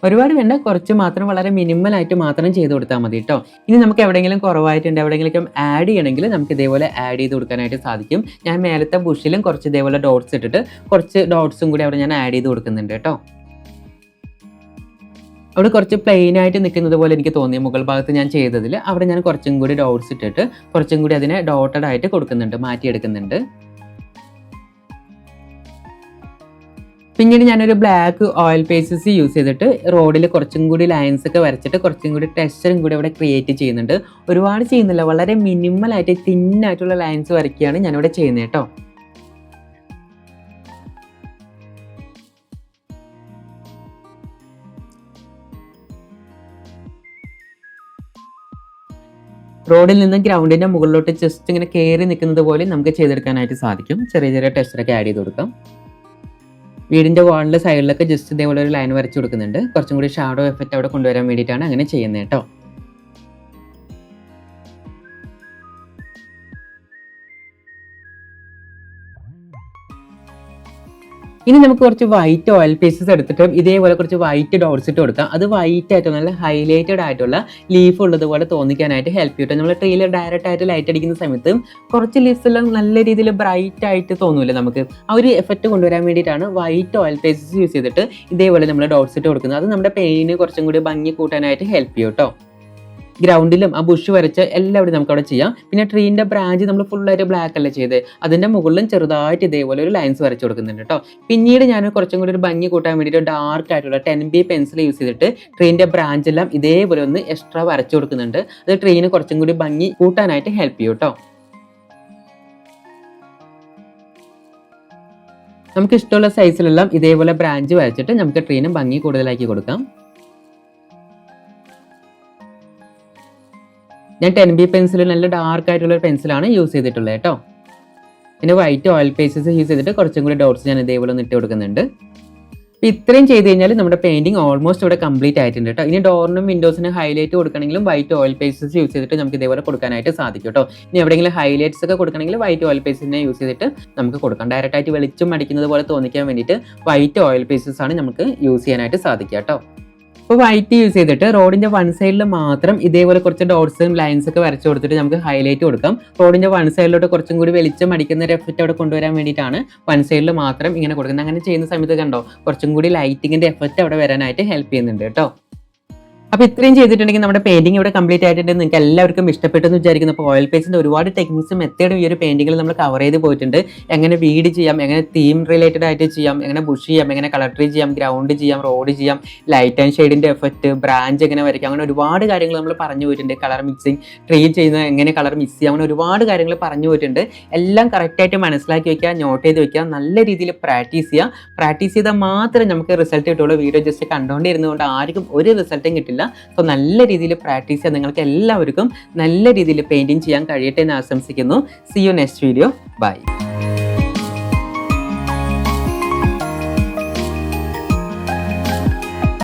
ഒരുപാട് വേണ്ട കുറച്ച് മാത്രം വളരെ മിനിമൽ ആയിട്ട് മാത്രം ചെയ്ത് കൊടുത്താൽ മതി കേട്ടോ ഇനി നമുക്ക് എവിടെയെങ്കിലും കുറവായിട്ടുണ്ട് എവിടെയെങ്കിലും ആഡ് ചെയ്യണമെങ്കിൽ നമുക്ക് ഇതേപോലെ ആഡ് ചെയ്ത് കൊടുക്കാനായിട്ട് സാധിക്കും. ഞാൻ മേലത്തെ ബുഷിലും കുറച്ച് ഇതേപോലെ ഡോട്ട്സ് ഇട്ടിട്ട് കുറച്ച് ഡോട്ട്സും കൂടി അവിടെ ഞാൻ ആഡ് ചെയ്ത് കൊടുക്കുന്നുണ്ട് കേട്ടോ അവിടെ കുറച്ച് പ്ലെയിൻ ആയിട്ട് നിൽക്കുന്നത് പോലെ എനിക്ക് തോന്നിയ മുകൾ ഭാഗത്ത് ഞാൻ ചെയ്തതിൽ അവിടെ ഞാൻ കുറച്ചും കൂടി ഡോട്ട്സ് ഇട്ടിട്ട് കുറച്ചും കൂടി അതിനെ ഡോട്ടഡ് ആയിട്ട് കൊടുക്കുന്നുണ്ട് മാറ്റിയെടുക്കുന്നുണ്ട്. പിന്നീട് ഞാനൊരു ബ്ലാക്ക് ഓയിൽ പേസ്റ്റ്സ് യൂസ് ചെയ്തിട്ട് റോഡിൽ കുറച്ചും കൂടി ലൈൻസ് ഒക്കെ വരച്ചിട്ട് കുറച്ചും കൂടി ടെക്സ്ചറും കൂടി ഇവിടെ ക്രിയേറ്റ് ചെയ്യുന്നുണ്ട്. ഒരുപാട് ചെയ്യുന്നില്ല. വളരെ മിനിമലായിട്ട് തിന്നായിട്ടുള്ള ലൈൻസ് വരയ്ക്കുകയാണ് ഞാനിവിടെ ചെയ്യുന്നത് കേട്ടോ. റോഡിൽ നിന്ന് ഗ്രൗണ്ടിന്റെ മുകളിലോട്ട് ജസ്റ്റ് ഇങ്ങനെ കയറി നിൽക്കുന്നത് പോലെ നമുക്ക് ചെയ്തെടുക്കാനായിട്ട് സാധിക്കും. ചെറിയ ചെറിയ ടെക്സ്ചറൊക്കെ ആഡ് ചെയ്ത് കൊടുക്കാം. വീടിന്റെ വാളിന്റെ സൈഡിലൊക്കെ ജസ്റ്റ് ഇതേപോലെ ഒരു ലൈൻ വരച്ചു കൊടുക്കുന്നുണ്ട്. കുറച്ചും കൂടി ഷാഡോ എഫക്റ്റ് അവിടെ കൊണ്ടുവരാൻ വേണ്ടിയിട്ടാണ് അങ്ങനെ ചെയ്യുന്നത് കേട്ടോ. ഇനി നമുക്ക് കുറച്ച് വൈറ്റ് ഓയിൽ പീസസ് എടുത്തിട്ട് ഇതേപോലെ കുറച്ച് വൈറ്റ് ഡോട്ട്സ് ഇട്ട് കൊടുക്കാം. അത് വൈറ്റ് ആയിട്ട് നല്ല ഹൈലൈറ്റഡ് ആയിട്ടുള്ള ലീഫ് ഉള്ളതുപോലെ തോന്നിക്കാനായിട്ട് ഹെൽപ്പ് ചെയ്യും നമ്മൾ ട്രീയിൽ ഡയറക്റ്റ് ആയിട്ട് ലൈറ്റ് അടിക്കുന്ന സമയത്ത് കുറച്ച് ലീവ്സ് എല്ലാം നല്ല രീതിയിൽ ബ്രൈറ്റ് ആയിട്ട് തോന്നൂല്ലേ നമുക്ക്. ആ ഒരു എഫക്റ്റ് കൊണ്ടുവരാൻ വേണ്ടിയിട്ടാണ് വൈറ്റ് ഓയിൽ പേസസ് യൂസ് ചെയ്തിട്ട് ഇതേപോലെ നമ്മൾ ഡോട്ട്സ് ഇട്ട് കൊടുക്കുന്നത്. അത് നമ്മുടെ പെയിന് കുറച്ചും കൂടി ഭംഗി കൂട്ടാനായിട്ട് ഹെൽപ്പ് ചെയ്യും കേട്ടോ ഗ്രൗണ്ടിലും ആ ബുഷ് വരച്ച് എല്ലാവരും നമുക്ക് അവിടെ ചെയ്യാം. പിന്നെ ട്രീന്റെ ബ്രാഞ്ച് നമ്മൾ ഫുള്ളായിട്ട് ബ്ലാക്ക് അല്ല ചെയ്ത്. അതിന്റെ മുകളിലും ചെറുതായിട്ട് ഇതേപോലെ ഒരു ലൈൻസ് വരച്ച് കൊടുക്കുന്നുണ്ട് കേട്ടോ. പിന്നീട് ഞാൻ കുറച്ചും കൂടി ഒരു ഭംഗി കൂട്ടാൻ വേണ്ടിയിട്ട് ഡാർക്ക് ആയിട്ടുള്ള ടെൻ ബി പെൻസിൽ യൂസ് ചെയ്തിട്ട് ട്രീന്റെ ബ്രാഞ്ച് എല്ലാം ഇതേപോലെ ഒന്ന് എക്സ്ട്രാ വരച്ചു കൊടുക്കുന്നുണ്ട്. അത് ട്രീന് കുറച്ചും കൂടി ഭംഗി കൂട്ടാനായിട്ട് ഹെൽപ്പ് ചെയ്യും കേട്ടോ. നമുക്ക് ഇഷ്ടമുള്ള സൈസിലെല്ലാം ഇതേപോലെ ബ്രാഞ്ച് വരച്ചിട്ട് നമുക്ക് ട്രെയിനും ഭംഗി കൂടുതലാക്കി കൊടുക്കാം. ഞാൻ ടെൻ ബി പെൻസിൽ നല്ല ഡാർക്ക് ആയിട്ടുള്ള ഒരു പെൻസിലാണ് യൂസ് ചെയ്തിട്ടുള്ളത് കേട്ടോ പിന്നെ വൈറ്റ് ഓയിൽ പേസസ് യൂസ് ചെയ്തിട്ട് കുറച്ചും കൂടി ഡോട്ട്സ് ഞാൻ ഇതേപോലെ ഒന്ന് ഇട്ട് കൊടുക്കുന്നുണ്ട്. അപ്പോൾ ഇത്രയും ചെയ്ത് കഴിഞ്ഞാൽ നമ്മുടെ പെയിന്റിംഗ് ഓൾമോസ്റ്റ് ഇവിടെ കംപ്ലീറ്റ് ആയിട്ടുണ്ട് കേട്ടോ ഇനി ഡോറിനും വിൻഡോസിനും ഹൈലൈറ്റ് കൊടുക്കണമെങ്കിലും വൈറ്റ് ഓയിൽ പേസസ് യൂസ് ചെയ്തിട്ട് നമുക്ക് ഇതേപോലെ കൊടുക്കാനായിട്ട് സാധിക്കും കേട്ടോ ഇനി എവിടെയെങ്കിലും ഹൈലൈറ്റ്സ് ഒക്കെ കൊടുക്കണമെങ്കിൽ വൈറ്റ് ഓയിൽ പേസ്റ്റിനെ യൂസ് ചെയ്തിട്ട് നമുക്ക് കൊടുക്കാം. ഡയറക്റ്റ് ആയിട്ട് വെളിച്ചം അടിക്കുന്നത് പോലെ തോന്നിക്കാൻ വേണ്ടിയിട്ട് വൈറ്റ് ഓയിൽ പേസസ് ആണ് നമുക്ക് യൂസ് ചെയ്യാനായിട്ട് സാധിക്കുക കേട്ടോ അപ്പോൾ വൈറ്റ് യൂസ് ചെയ്തിട്ട് റോഡിന്റെ വൺ സൈഡിൽ മാത്രം ഇതേപോലെ കുറച്ച് ഡോട്ട്സും ലൈൻസ് ഒക്കെ വരച്ചു കൊടുത്തിട്ട് നമുക്ക് ഹൈലൈറ്റ് കൊടുക്കാം. റോഡിന്റെ വൺ സൈഡിലോട്ട് കുറച്ചും കൂടി വെളിച്ചം അടിക്കുന്ന ഒരു എഫക്റ്റ് അവിടെ കൊണ്ടുവരാൻ വേണ്ടിയിട്ടാണ് വൺ സൈഡിൽ മാത്രം ഇങ്ങനെ കൊടുക്കുന്നത്. അങ്ങനെ ചെയ്യുന്ന സമയത്ത് കണ്ടോ കുറച്ചും കൂടി ലൈറ്റിങ്ങിന്റെ എഫക്റ്റ് അവിടെ വരാനായിട്ട് ഹെൽപ്പ് ചെയ്യുന്നുണ്ട് കേട്ടോ. അപ്പോൾ ഇത്രയും ചെയ്തിട്ടുണ്ടെങ്കിൽ നമ്മുടെ പെയിന്റിംഗ് ഇവിടെ കംപ്ലീറ്റ് ആയിട്ടുണ്ട്. നിങ്ങൾക്ക് എല്ലാവർക്കും ഇഷ്ടപ്പെട്ടെന്ന് വിചാരിക്കുന്നു. അപ്പോൾ ഓയിൽ പേസിന്റെ ഒരുപാട് ടെക്നിക്സും മെത്തേഡും ഈ ഒരു പെയിന്റിങ്ങിൽ നമ്മൾ കവർ ചെയ്ത് പോയിട്ടുണ്ട്. എങ്ങനെ വീട് ചെയ്യാം എങ്ങനെ തീം റിലേറ്റഡ് ആയിട്ട് ചെയ്യാം എങ്ങനെ ബുഷ് ചെയ്യാം എങ്ങനെ കളർ ട്രീ ചെയ്യാം ഗ്രൗണ്ട് ചെയ്യാം റോഡ് ചെയ്യാം ലൈറ്റ് ആൻഡ് ഷെയ്ഡിന്റെ എഫക്റ്റ് ബ്രാഞ്ച് എങ്ങനെ വരയ്ക്കാം അങ്ങനെ ഒരുപാട് കാര്യങ്ങൾ നമ്മൾ പറഞ്ഞു പോയിട്ടുണ്ട്. കളർ മിക്സിങ് ട്രീ ചെയ്യുന്ന എങ്ങനെ കളർ മിക്സ് ചെയ്യാം അങ്ങനെ ഒരുപാട് കാര്യങ്ങൾ പറഞ്ഞു പോയിട്ടുണ്ട്. എല്ലാം കറക്റ്റായിട്ട് മനസ്സിലാക്കി വെക്കുക നോട്ട് ചെയ്ത് വെക്കുക നല്ല രീതിയിൽ പ്രാക്ടീസ് ചെയ്യുക. പ്രാക്ടീസ് ചെയ്താൽ മാത്രമേ നമുക്ക് റിസൾട്ട് കിട്ടുള്ളൂ. വീഡിയോ ജസ്റ്റ് കണ്ടുകൊണ്ടിരുന്നുകൊണ്ട് ആർക്കും ഒരു റിസൾട്ടും കിട്ടില്ല. സോ നല്ല രീതിയിൽ പ്രാക്ടീസ് ചെയ്യാൻ നിങ്ങൾക്ക് എല്ലാവർക്കും നല്ല രീതിയിൽ പെയിന്റിങ് ചെയ്യാൻ കഴിയട്ടെ എന്ന് ആശംസിക്കുന്നു. See you next video bye